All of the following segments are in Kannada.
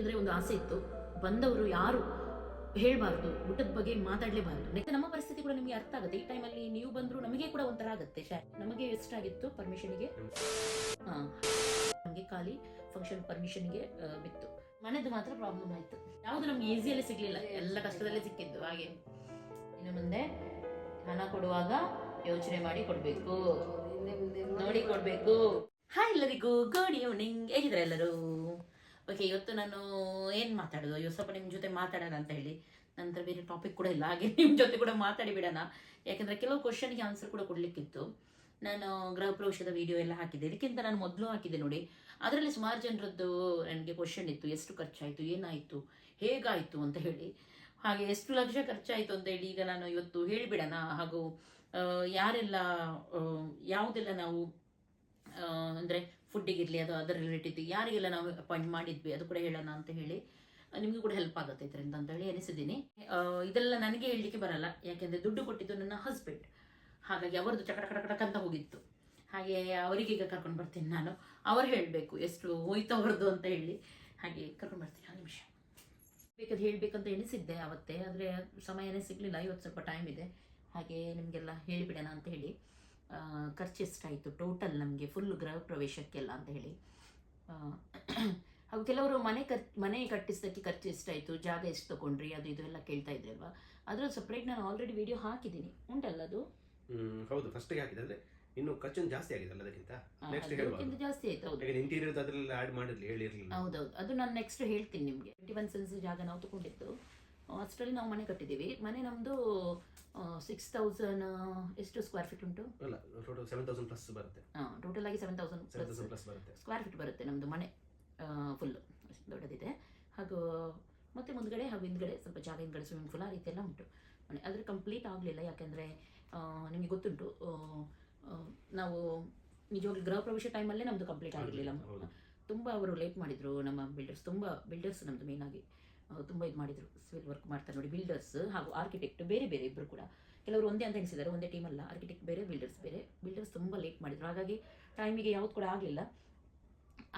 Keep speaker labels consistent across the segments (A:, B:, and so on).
A: ಅಂದರೆ ಒಂದು ಆಸೆ ಇತ್ತು. ಬಂದವರು ಯಾರು ಹೇಳಬಾರ್ದು ಊಟದ ಬಗ್ಗೆ ಮಾತಾಡಲೇಬಾರ್ದು. ನೆಕ್ಸ್ಟ್ ನಮ್ಮ ಪರಿಸ್ಥಿತಿ ಕೂಡ ನಿಮಗೆ ಅರ್ಥ ಆಗುತ್ತೆ. ಈ ಟೈಮಲ್ಲಿ ನೀವು ಬಂದರೂ ನಮಗೆ ಕೂಡ ಒಂಥರ ಆಗುತ್ತೆ. ಶಾ ನಮಗೆ ಎಷ್ಟಾಗಿತ್ತು ಪರ್ಮಿಷನ್ಗೆ ಹಾಂ ನಮಗೆ ಖಾಲಿ ಫಂಕ್ಷನ್ ಪರ್ಮಿಷನ್ಗೆ ಬಿತ್ತು. ಮನೆದು ಮಾತ್ರ ಪ್ರಾಬ್ಲಮ್ ಆಯಿತು. ಯಾವುದು ನಮ್ಗೆ ಈಸಿಯಲ್ಲಿ ಸಿಗಲಿಲ್ಲ. ಎಲ್ಲ ಕಷ್ಟದಲ್ಲೇ ಸಿಕ್ಕಿದ್ದು. ಹಾಗೆ. ಇನ್ನು ಮುಂದೆ ಹಣ ಕೊಡುವಾಗ ಯೋಚನೆ ಮಾಡಿ ಕೊಡಬೇಕು. ನೋಡಿ ಕೊಡಬೇಕು. ಹಾಯ್ ಎಲ್ಲರಿಗೂ. ಗುಡ್ ಈವ್ನಿಂಗ್ ಹೇಗಿದ್ರೆ ಎಲ್ಲರೂ? ಓಕೆ ಇವತ್ತು ನಾನು ಏನು ಮಾತಾಡೋದು? ಇವತ್ತು ಸ್ವಲ್ಪ ನಿಮ್ಮ ಜೊತೆ ಮಾತಾಡೋಣ ಅಂತ ಹೇಳಿ. ನಂತರ ಬೇರೆ ಟಾಪಿಕ್ ಕೂಡ ಇಲ್ಲ. ಹಾಗೆ ನಿಮ್ಮ ಜೊತೆ ಕೂಡ ಮಾತಾಡಿ ಬಿಡೋಣ. ಯಾಕಂದರೆ ಕೆಲವು ಕ್ವಶನ್ಗೆ ಆನ್ಸರ್ ಕೂಡ ಕೊಡಲಿಕ್ಕಿತ್ತು. ನಾನು ಗೃಹ ಪ್ರವೇಶದ ವಿಡಿಯೋ ಎಲ್ಲ ಹಾಕಿದ್ದೆ. ಇದಕ್ಕಿಂತ ನಾನು ಮೊದಲು ಹಾಕಿದ್ದೆ ನೋಡಿ. ಅದರಲ್ಲಿ ಸುಮಾರು ಜನರದ್ದು ನನಗೆ ಕ್ವಶನ್ ಇತ್ತು. ಎಷ್ಟು ಖರ್ಚಾಯಿತು? ಏನಾಯಿತು? ಹೇಗಾಯಿತು ಅಂತ ಹೇಳಿ. ಹಾಗೆ ಎಷ್ಟು ಲಕ್ಷ ಖರ್ಚಾಯಿತು ಅಂತ ಹೇಳಿ ಈಗ ನಾನು ಇವತ್ತು ಹೇಳಿಬಿಡೋಣ. ಹಾಗೂ ಯಾರೆಲ್ಲ ಯಾವುದೆಲ್ಲ ನಾವು ಅಂದರೆ ಫುಡ್ಡಿಗಿರಲಿ ಅದು ಅದರ ರಿಲೇಟೆಡ್ ಯಾರಿಗೆಲ್ಲ ನಾವು ಅಪಾಯಿಂಟ್ ಮಾಡಿದ್ವಿ, ಅದು ಕೂಡ ಹೇಳೋಣ ಅಂತ ಹೇಳಿ ನಿಮಗೂ ಕೂಡ ಹೆಲ್ಪ್ ಆಗುತ್ತೆ ಇದರಿಂದ ಅಂತ ಹೇಳಿ ಎನಿಸಿದ್ದೀನಿ ಇದೆಲ್ಲ ನನಗೆ ಹೇಳಲಿಕ್ಕೆ ಬರಲ್ಲ, ಯಾಕೆಂದರೆ ದುಡ್ಡು ಕೊಟ್ಟಿದ್ದು ನನ್ನ ಹಸ್ಬೆಂಡ್ ಹಾಗಾಗಿ ಅವರದ್ದು ಚಕಟ ಕಟ ಕಟಕ್ ಅಂತ ಹೋಗಿತ್ತು. ಹಾಗೆ ಅವರಿಗೆ ಈಗ ಕರ್ಕೊಂಡು ಬರ್ತೀನಿ ನಾನು. ಅವರು ಹೇಳಬೇಕು, ಎಷ್ಟು ಹೋಯ್ತು ಅವ್ರದ್ದು ಅಂತ ಹೇಳಿ. ಹಾಗೆ ಕರ್ಕೊಂಡು ಬರ್ತೀನಿ, ಒಂದು ನಿಮಿಷ. ಬೇಕಾದ್ರೆ ಹೇಳಬೇಕಂತ ಎಣಿಸಿದ್ದೆ ಅವತ್ತೇ, ಆದರೆ ಸಮಯನೇ ಸಿಗಲಿಲ್ಲ ಇವತ್ತು ಸ್ವಲ್ಪ ಟೈಮ್ ಇದೆ. ಹಾಗೆ ನಿಮಗೆಲ್ಲ ಹೇಳಿಬಿಡೋಣ ಅಂತ ಹೇಳಿ. ಆ, ಖರ್ಚು ಎಷ್ಟಾಯಿತು ಟೋಟಲ್ ನಮಗೆ ಫುಲ್ ಗೃಹ ಪ್ರವೇಶಕ್ಕೆಲ್ಲ ಅಂತ ಹೇಳಿ. ಹಾಗೂ ಕೆಲವರು ಮನೆ ಖರ್ ಮನೆ ಕಟ್ಟಿಸೋದಕ್ಕೆ ಖರ್ಚು ಎಷ್ಟಾಯಿತು ಜಾಗ ಎಷ್ಟು ತೊಗೊಂಡ್ರಿ ಅದು ಇದು ಎಲ್ಲ ಕೇಳ್ತಾ ಇದ್ರಿ ಅಲ್ವಾ? ಅದರಲ್ಲಿ ಸಪ್ರೇಟ್ ನಾನು ಆಲ್ರೆಡಿ ವಿಡಿಯೋ ಹಾಕಿದ್ದೀನಿ. ಉಂಟಲ್ಲ ಅದು?
B: ಹೌದು. ಫಸ್ಟಿಗೆ ಹಾಕಿದೆ ಅಂದರೆ ಇನ್ನು ಖರ್ಚು ಜಾಸ್ತಿ ಆಗಿದೆ ಅಲ್ಲ ಅದಕ್ಕಿಂತ? ನೆಕ್ಸ್ಟ್
A: ಅದಕ್ಕಿಂತ ಜಾಸ್ತಿ ಆಯ್ತು ಹೌದು.
B: ಈಗ ಇಂಟೀರಿಯರ್ ಅದರಲ್ಲಿ ಆಡ್ ಮಾಡಿದ್ರೆ ಹೇಳಿರಲಿಲ್ಲ.
A: ಹೌದು ಹೌದೌದು. ಅದು ನಾನು ನೆಕ್ಸ್ಟ್ ಹೇಳ್ತೀನಿ ನಿಮಗೆ. ಟ್ವೆಂಟಿ ಒನ್ ಸೆನ್ಸ್ ಜಾಗ ನಾವು ತಗೊಂಡಿದ್ದು. ಅಷ್ಟರಲ್ಲಿ ನಾವು ಮನೆ ಕಟ್ಟಿದ್ದೀವಿ. ಮನೆ ನಮ್ಮದು ಸಿಕ್ಸ್ ತೌಸಂಡ್ ಎಷ್ಟು ಸ್ಕ್ವೇರ್ ಫೀಟ್ ಉಂಟು?
B: ಅಲ್ಲ ಟೋಟಲ್ ಸೆವೆನ್ ತೌಸಂಡ್ ಪ್ಲಸ್ ಬರುತ್ತೆ.
A: ಟೋಟಲ್ ಆಗಿ seven thousand
B: seven
A: plus
B: thousand plus ಬರುತ್ತೆ.
A: ಸ್ಕ್ವೇರ್ ಫೀಟ್ ಬರುತ್ತೆ ನಮ್ಮದು ಮನೆ ಫುಲ್ಲು ದೊಡ್ಡದಿದೆ. ಹಾಗೂ ಮತ್ತೆ ಮುಂದ್ಗಡೆ ಹಾಗೂ ಹಿಂದ್ಗಡೆ ಸ್ವಲ್ಪ ಜಾಗ ಹಿಂದ್ಗಡೆ ಸ್ವಿಮ್ಮಿಂಗ್ ಪೂಲ್ ಆ ರೀತಿ ಎಲ್ಲ ಉಂಟು. ಮನೆ ಆದರೆ ಕಂಪ್ಲೀಟ್ ಆಗಲಿಲ್ಲ. ಯಾಕೆಂದರೆ ನಿಮಗೆ ಗೊತ್ತುಂಟು ನಾವು ನಿಜವಾಗ್ಲೂ ಗೃಹ ಪ್ರವೇಶ ಟೈಮಲ್ಲೇ ನಮ್ಮದು ಕಂಪ್ಲೀಟ್ ಆಗಿರಲಿಲ್ಲ. ತುಂಬ ಅವರು ಲೇಟ್ ಮಾಡಿದರು ನಮ್ಮ ಬಿಲ್ಡರ್ಸ್ ತುಂಬ ಬಿಲ್ಡರ್ಸ್ ನಮ್ಮದು ಮೇಯ್ನಾಗಿ ತುಂಬ ಇದು ಮಾಡಿದರು ಸಿವಿಲ್ ವರ್ಕ್ ಮಾಡ್ತಾರೆ ನೋಡಿ ಬಿಲ್ಡರ್ಸ್ ಹಾಗೂ ಆರ್ಕಿಟೆಕ್ಟ್ ಬೇರೆ ಬೇರೆ ಇಬ್ಬರು ಕೂಡ. ಕೆಲವರು ಒಂದೇ ಅಂತ ಎನಿಸಿದ್ದಾರೆ ಒಂದೇ ಟೀಮಲ್ಲ ಆರ್ಕಿಟೆಕ್ಟ್ ಬೇರೆ ಬಿಲ್ಡರ್ಸ್ ಬೇರೆ. ಬಿಲ್ಡರ್ಸ್ ತುಂಬ ಲೇಟ್ ಮಾಡಿದರು, ಹಾಗಾಗಿ ಟೈಮಿಗೆ ಯಾವ್ದು ಕೂಡ ಆಗಲಿಲ್ಲ.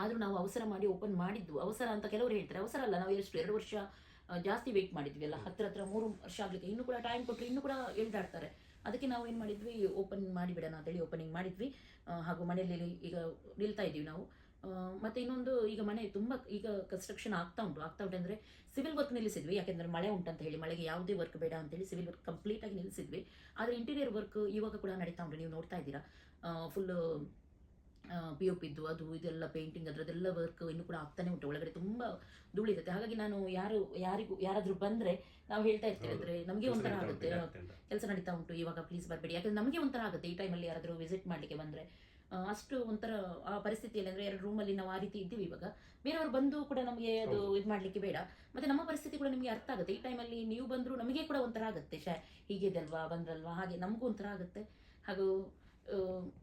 A: ಆದರೂ ನಾವು ಅವಸರ ಮಾಡಿ ಓಪನ್ ಮಾಡಿದ್ದು, ಅವಸರ ಅಂತ ಕೆಲವರು ಹೇಳ್ತಾರೆ, ಅವಸರ ಅಲ್ಲ, ನಾವು ಎಷ್ಟು ಎರಡು ವರ್ಷ ಜಾಸ್ತಿ ವೆಯ್ಟ್ ಮಾಡಿದ್ವಿ ಅಲ್ಲ, ಹತ್ರ ಹತ್ರ ಮೂರು ವರ್ಷ ಆಗಲಿಕ್ಕೆ, ಇನ್ನೂ ಕೂಡ ಟೈಮ್ ಕೊಟ್ಟರೆ ಇನ್ನೂ ಕೂಡ ಎಳ್ದಾಡ್ತಾರೆ ಅದಕ್ಕೆ ನಾವು ಏನು ಮಾಡಿದ್ವಿ ಓಪನ್ ಮಾಡಿಬಿಡೋಣ ಅಂತೇಳಿ ಓಪನಿಂಗ್ ಮಾಡಿದ್ವಿ. ಹಾಗೂ ಮನೆಯಲ್ಲಿ ಈಗ ನಿಲ್ತಾ ಇದ್ದೀವಿ ನಾವು. ಮತ್ತೆ ಇನ್ನೊಂದು ಈಗ ಮನೆ ತುಂಬ ಈಗ ಕನ್ಸ್ಟ್ರಕ್ಷನ್ ಆಗ್ತಾ ಉಂಟು ಆಗ್ತಾ ಉಂಟು ಅಂದರೆ ಸಿವಿಲ್ ವರ್ಕ್ ನಿಲ್ಲಿಸಿದ್ವಿ ಯಾಕೆಂದರೆ ಮಳೆ ಉಂಟಂತ ಹೇಳಿ ಮಳೆಗೆ ಯಾವುದೇ ವರ್ಕ್ ಬೇಡ ಅಂತೇಳಿ ಸಿವಿಲ್ ವರ್ಕ್ ಕಂಪ್ಲೀಟಾಗಿ ನಿಲ್ಲಿಸಿದ್ವಿ. ಆದರೆ ಇಂಟೀರಿಯರ್ ವರ್ಕ್ ಇವಾಗ ಕೂಡ ನಡೀತಾ ಉಂಟು ನೀವು ನೋಡ್ತಾ ಇದ್ದೀರಾ. ಫುಲ್ಲು ಪಿ ಒ ಪಿದ್ದು ಅದು ಇದೆಲ್ಲ ಪೇಂಟಿಂಗ್ ಅದರದೆಲ್ಲ ವರ್ಕ್ ಇನ್ನು ಕೂಡ ಆಗ್ತಾನೆ ಉಂಟು ಒಳಗಡೆ ತುಂಬ ಧೂಳಿರುತ್ತೆ. ಹಾಗಾಗಿ ನಾನು ಯಾರು ಯಾರಿಗೂ ಯಾರಾದರೂ ಬಂದರೆ ನಾವು ಹೇಳ್ತಾ ಇರ್ತೇವೆ ಅಂದರೆ ನಮಗೆ ಒಂಥರ ಆಗುತ್ತೆ. ಕೆಲಸ ನಡೀತಾ ಉಂಟು ಇವಾಗ ಪ್ಲೀಸ್ ಬರಬೇಡಿ. ಯಾಕಂದ್ರೆ ನಮಗೆ ಒಂಥರ ಆಗುತ್ತೆ ಈ ಟೈಮಲ್ಲಿ ಯಾರಾದರೂ ವಿಸಿಟ್ ಮಾಡಲಿಕ್ಕೆ ಬಂದರೆ. ಅಷ್ಟು ಒಂಥರ ಆ ಪರಿಸ್ಥಿತಿಯಲ್ಲಿ ಅಂದರೆ ಎರಡು ರೂಮಲ್ಲಿ ನಾವು ಆ ರೀತಿ ಇದ್ದೀವಿ ಇವಾಗ. ಬೇರೆಯವರು ಬಂದು ಕೂಡ ನಮಗೆ ಅದು ಇದು ಮಾಡಲಿಕ್ಕೆ ಬೇಡ. ಮತ್ತೆ ನಮ್ಮ ಪರಿಸ್ಥಿತಿ ಕೂಡ ನಿಮಗೆ ಅರ್ಥ ಆಗುತ್ತೆ. ಈ ಟೈಮಲ್ಲಿ ನೀವು ಬಂದರೂ ನಮಗೆ ಕೂಡ ಒಂಥರ ಆಗುತ್ತೆ. ಶಾ ಹೀಗಿದೆಲ್ವಾ ಬಂದ್ರಲ್ವಾ ಹಾಗೆ ನಮಗೂ ಒಂಥರ ಆಗುತ್ತೆ. ಹಾಗೂ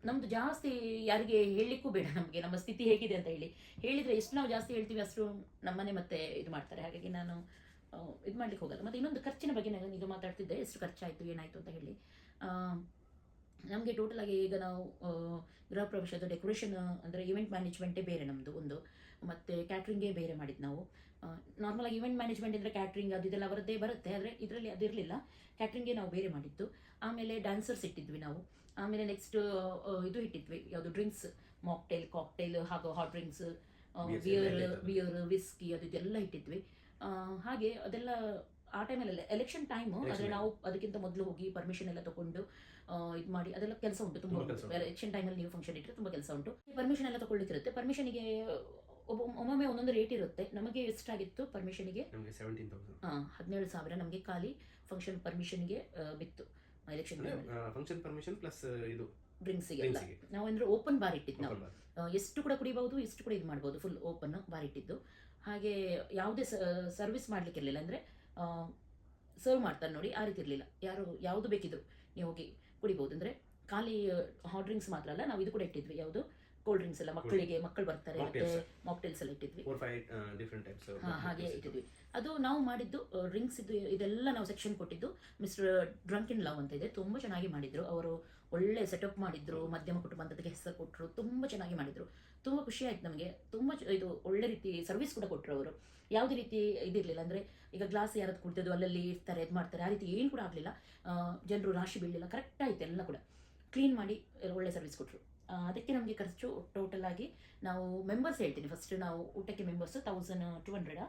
A: ನಮ್ದು ಜಾಸ್ತಿ ಯಾರಿಗೆ ಹೇಳಲಿಕ್ಕೂ ಬೇಡ ನಮಗೆ. ನಮ್ಮ ಸ್ಥಿತಿ ಹೇಗಿದೆ ಅಂತ ಹೇಳಿ. ಹೇಳಿದರೆ ಎಷ್ಟು ನಾವು ಜಾಸ್ತಿ ಹೇಳ್ತೀವಿ ಅಷ್ಟು ನಮ್ಮನೆ ಮತ್ತೆ ಇದು ಮಾಡ್ತಾರೆ. ಹಾಗಾಗಿ ನಾನು ಇದು ಮಾಡ್ಲಿಕ್ಕೆ ಹೋಗಲ್ಲ. ಮತ್ತು ಇನ್ನೊಂದು ಖರ್ಚಿನ ಬಗ್ಗೆ ನಾನು ಇದು ಮಾತಾಡ್ತಿದ್ದೆ. ಎಷ್ಟು ಖರ್ಚಾಯಿತು ಏನಾಯಿತು ಅಂತ ಹೇಳಿ. ನಮಗೆ ಟೋಟಲ್ ಆಗಿ ಈಗ ನಾವು ಗೃಹ ಪ್ರವೇಶದ ಡೆಕೋರೇಷನ್ ಅಂದರೆ ಇವೆಂಟ್ ಮ್ಯಾನೇಜ್ಮೆಂಟೇ ಬೇರೆ ನಮ್ಮದು ಒಂದು. ಮತ್ತು ಕ್ಯಾಟ್ರಿಂಗೇ ಬೇರೆ ಮಾಡಿದ್ದು ನಾವು. ನಾರ್ಮಲ್ ಆಗಿ ಇವೆಂಟ್ ಮ್ಯಾನೇಜ್ಮೆಂಟ್ ಅಂದರೆ ಕ್ಯಾಟ್ರಿಂಗ್ ಅದು ಇದೆಲ್ಲ ಅವರದ್ದೇ ಬರುತ್ತೆ. ಆದರೆ ಇದರಲ್ಲಿ ಅದಿರಲಿಲ್ಲ ಕ್ಯಾಟ್ರಿಂಗೇ ನಾವು ಬೇರೆ ಮಾಡಿದ್ದು. ಆಮೇಲೆ ಡ್ಯಾನ್ಸರ್ಸ್ ಇಟ್ಟಿದ್ವಿ ನಾವು. ಆಮೇಲೆ ನೆಕ್ಸ್ಟ್ ಇದು ಇಟ್ಟಿದ್ವಿ. ಯಾವುದು ಡ್ರಿಂಕ್ಸ್ ಮಾಕ್ಟೇಲ್ ಕಾಕ್ಟೇಲ್ ಹಾಗೂ hot drinks beer. Beer whisky ಅದು ಇದೆಲ್ಲ ಇಟ್ಟಿದ್ವಿ. ಹಾಗೆ ಅದೆಲ್ಲ ಆ ಟೈಮಲ್ಲಿ ಎಲೆಕ್ಷನ್ ಟೈಮು ಆದರೆ ನಾವು ಅದಕ್ಕಿಂತ ಮೊದಲು ಹೋಗಿ ಪರ್ಮಿಷನ್ ಎಲ್ಲ ತಗೊಂಡು ಇದು ಮಾಡಿ ಅದೆಲ್ಲ ಕೆಲಸ ಉಂಟು ತುಂಬ. ಎಲೆಕ್ಷನ್ ಟೈಮಲ್ಲಿ ನೀವು ಫಂಕ್ಷನ್ ಇಟ್ಟರೆ ತುಂಬ ಕೆಲಸ ಉಂಟು. ಪರ್ಮಿಷನ್ ಎಲ್ಲ ತಗೊಳ್ಳಿಕ್ಕಿರುತ್ತೆ ಪರ್ಮಿಷನ್ಗೆ ಒಬ್ಬ ಒಮ್ಮೊಮ್ಮೆ ಒಂದೊಂದು ರೇಟ್ ಇರುತ್ತೆ. ನಮಗೆ ಎಷ್ಟಾಗಿತ್ತು ಪರ್ಮಿಷನ್ಗೆ ಹದಿನೇಳು ಸಾವಿರ ನಮಗೆ ಖಾಲಿ ಫಂಕ್ಷನ್ ಪರ್ಮಿಷನ್ಗೆ ಬಿತ್ತು. ಎಲೆಕ್ಷನ್
B: ಫಂಕ್ಷನ್ ಪರ್ಮಿಷನ್ ಪ್ಲಸ್ ಇದು. ಡ್ರಿಂಕ್ಸಿಗೆ
A: ನಾವು ಅಂದ್ರೆ ಓಪನ್ ಬಾರ್ ಇಟ್ಟಿದ್ದು ನಾವು. ಎಷ್ಟು ಕೂಡ ಕುಡಿಬಹುದು ಎಷ್ಟು ಕೂಡ ಇದು ಮಾಡ್ಬೋದು ಫುಲ್ ಓಪನ್ ಬಾರ್ ಇಟ್ಟಿದ್ದು. ಹಾಗೆ ಯಾವುದೇ ಸರ್ವಿಸ್ ಮಾಡ್ಲಿಕ್ಕೆ ಇರಲಿಲ್ಲ ಅಂದರೆ ಸರ್ವ್ ಮಾಡ್ತಾರೆ ನೋಡಿ ಆ ರೀತಿ ಇರಲಿಲ್ಲ. ಯಾರು ಯಾವುದು ಬೇಕಿದ್ರು ನೀವು ಹೋಗಿ ಕುಡಿಬಹುದು ಅಂದರೆ ಖಾಲಿ ಹಾಟ್ ಡ್ರಿಂಕ್ಸ್ ಮಾತ್ರ ಅಲ್ಲ ನಾವು ಇದು ಕೂಡ ಇಟ್ಟಿದ್ವಿ. ಯಾವುದು? ಕೋಲ್ಡ್ ಡ್ರಿಂಕ್ಸ್ ಎಲ್ಲ ಮಕ್ಕಳಿಗೆ ಮಕ್ಕಳು ಬರ್ತಾರೆ ಮತ್ತೆ. ಮಾಕ್ಟೇಲ್ಸ್ ಎಲ್ಲ ಇಟ್ಟಿದ್ವಿ. ಹಾ, ಹಾಗೆ ಇಟ್ಟಿದ್ವಿ. ಅದು ನಾವು ಮಾಡಿದ್ದು ಡ್ರಿಂಕ್ಸ್ ಇದು ಇದೆಲ್ಲ ನಾವು ಸೆಕ್ಷನ್ ಕೊಟ್ಟಿದ್ದು ಮಿಸ್ಟರ್ ಡ್ರಂಕ್ ಇನ್ ಲವ್ ಅಂತ ಇದೆ. ತುಂಬಾ ಚೆನ್ನಾಗಿ ಮಾಡಿದ್ರು. ಅವರು ಒಳ್ಳೆ ಸೆಟಪ್ ಮಾಡಿದ್ರು, ಮಧ್ಯಮ ಕುಟುಂಬದಕ್ಕೆ ಹೆಸರು ಕೊಟ್ಟರು ತುಂಬ ಚೆನ್ನಾಗಿ ಮಾಡಿದ್ರು. ತುಂಬ ಖುಷಿ ಆಯ್ತು ನಮಗೆ. ತುಂಬ ಇದು ಒಳ್ಳೆ ರೀತಿ ಸರ್ವಿಸ್ ಕೂಡ ಕೊಟ್ಟರು ಅವರು. ಯಾವುದೇ ರೀತಿ ಇದಿರಲಿಲ್ಲ ಅಂದರೆ ಈಗ ಗ್ಲಾಸ್ ಯಾರದ್ದು ಕುಡ್ತಿದ್ದು ಅಲ್ಲಲ್ಲಿ ಇರ್ತಾರೆ, ಇದು ಮಾಡ್ತಾರೆ, ಆ ರೀತಿ ಏನು ಕೂಡ ಆಗಲಿಲ್ಲ. ಜನರು ರಾಶಿ ಬೀಳಲಿಲ್ಲ ಕರೆಕ್ಟ್ ಆಯ್ತು ಎಲ್ಲ ಕೂಡ. ಕ್ಲೀನ್ ಮಾಡಿ ಒಳ್ಳೆ ಸರ್ವಿಸ್ ಕೊಟ್ಟರು ಅದಕ್ಕೆ ನಮಗೆ ಖರ್ಚು ಟೋಟಲ್ ಆಗಿ ನಾವು ಮೆಂಬರ್ಸ್ ಹೇಳ್ತೀನಿ. ಫಸ್ಟ್ ನಾವು ಊಟಕ್ಕೆ members thousand two hundred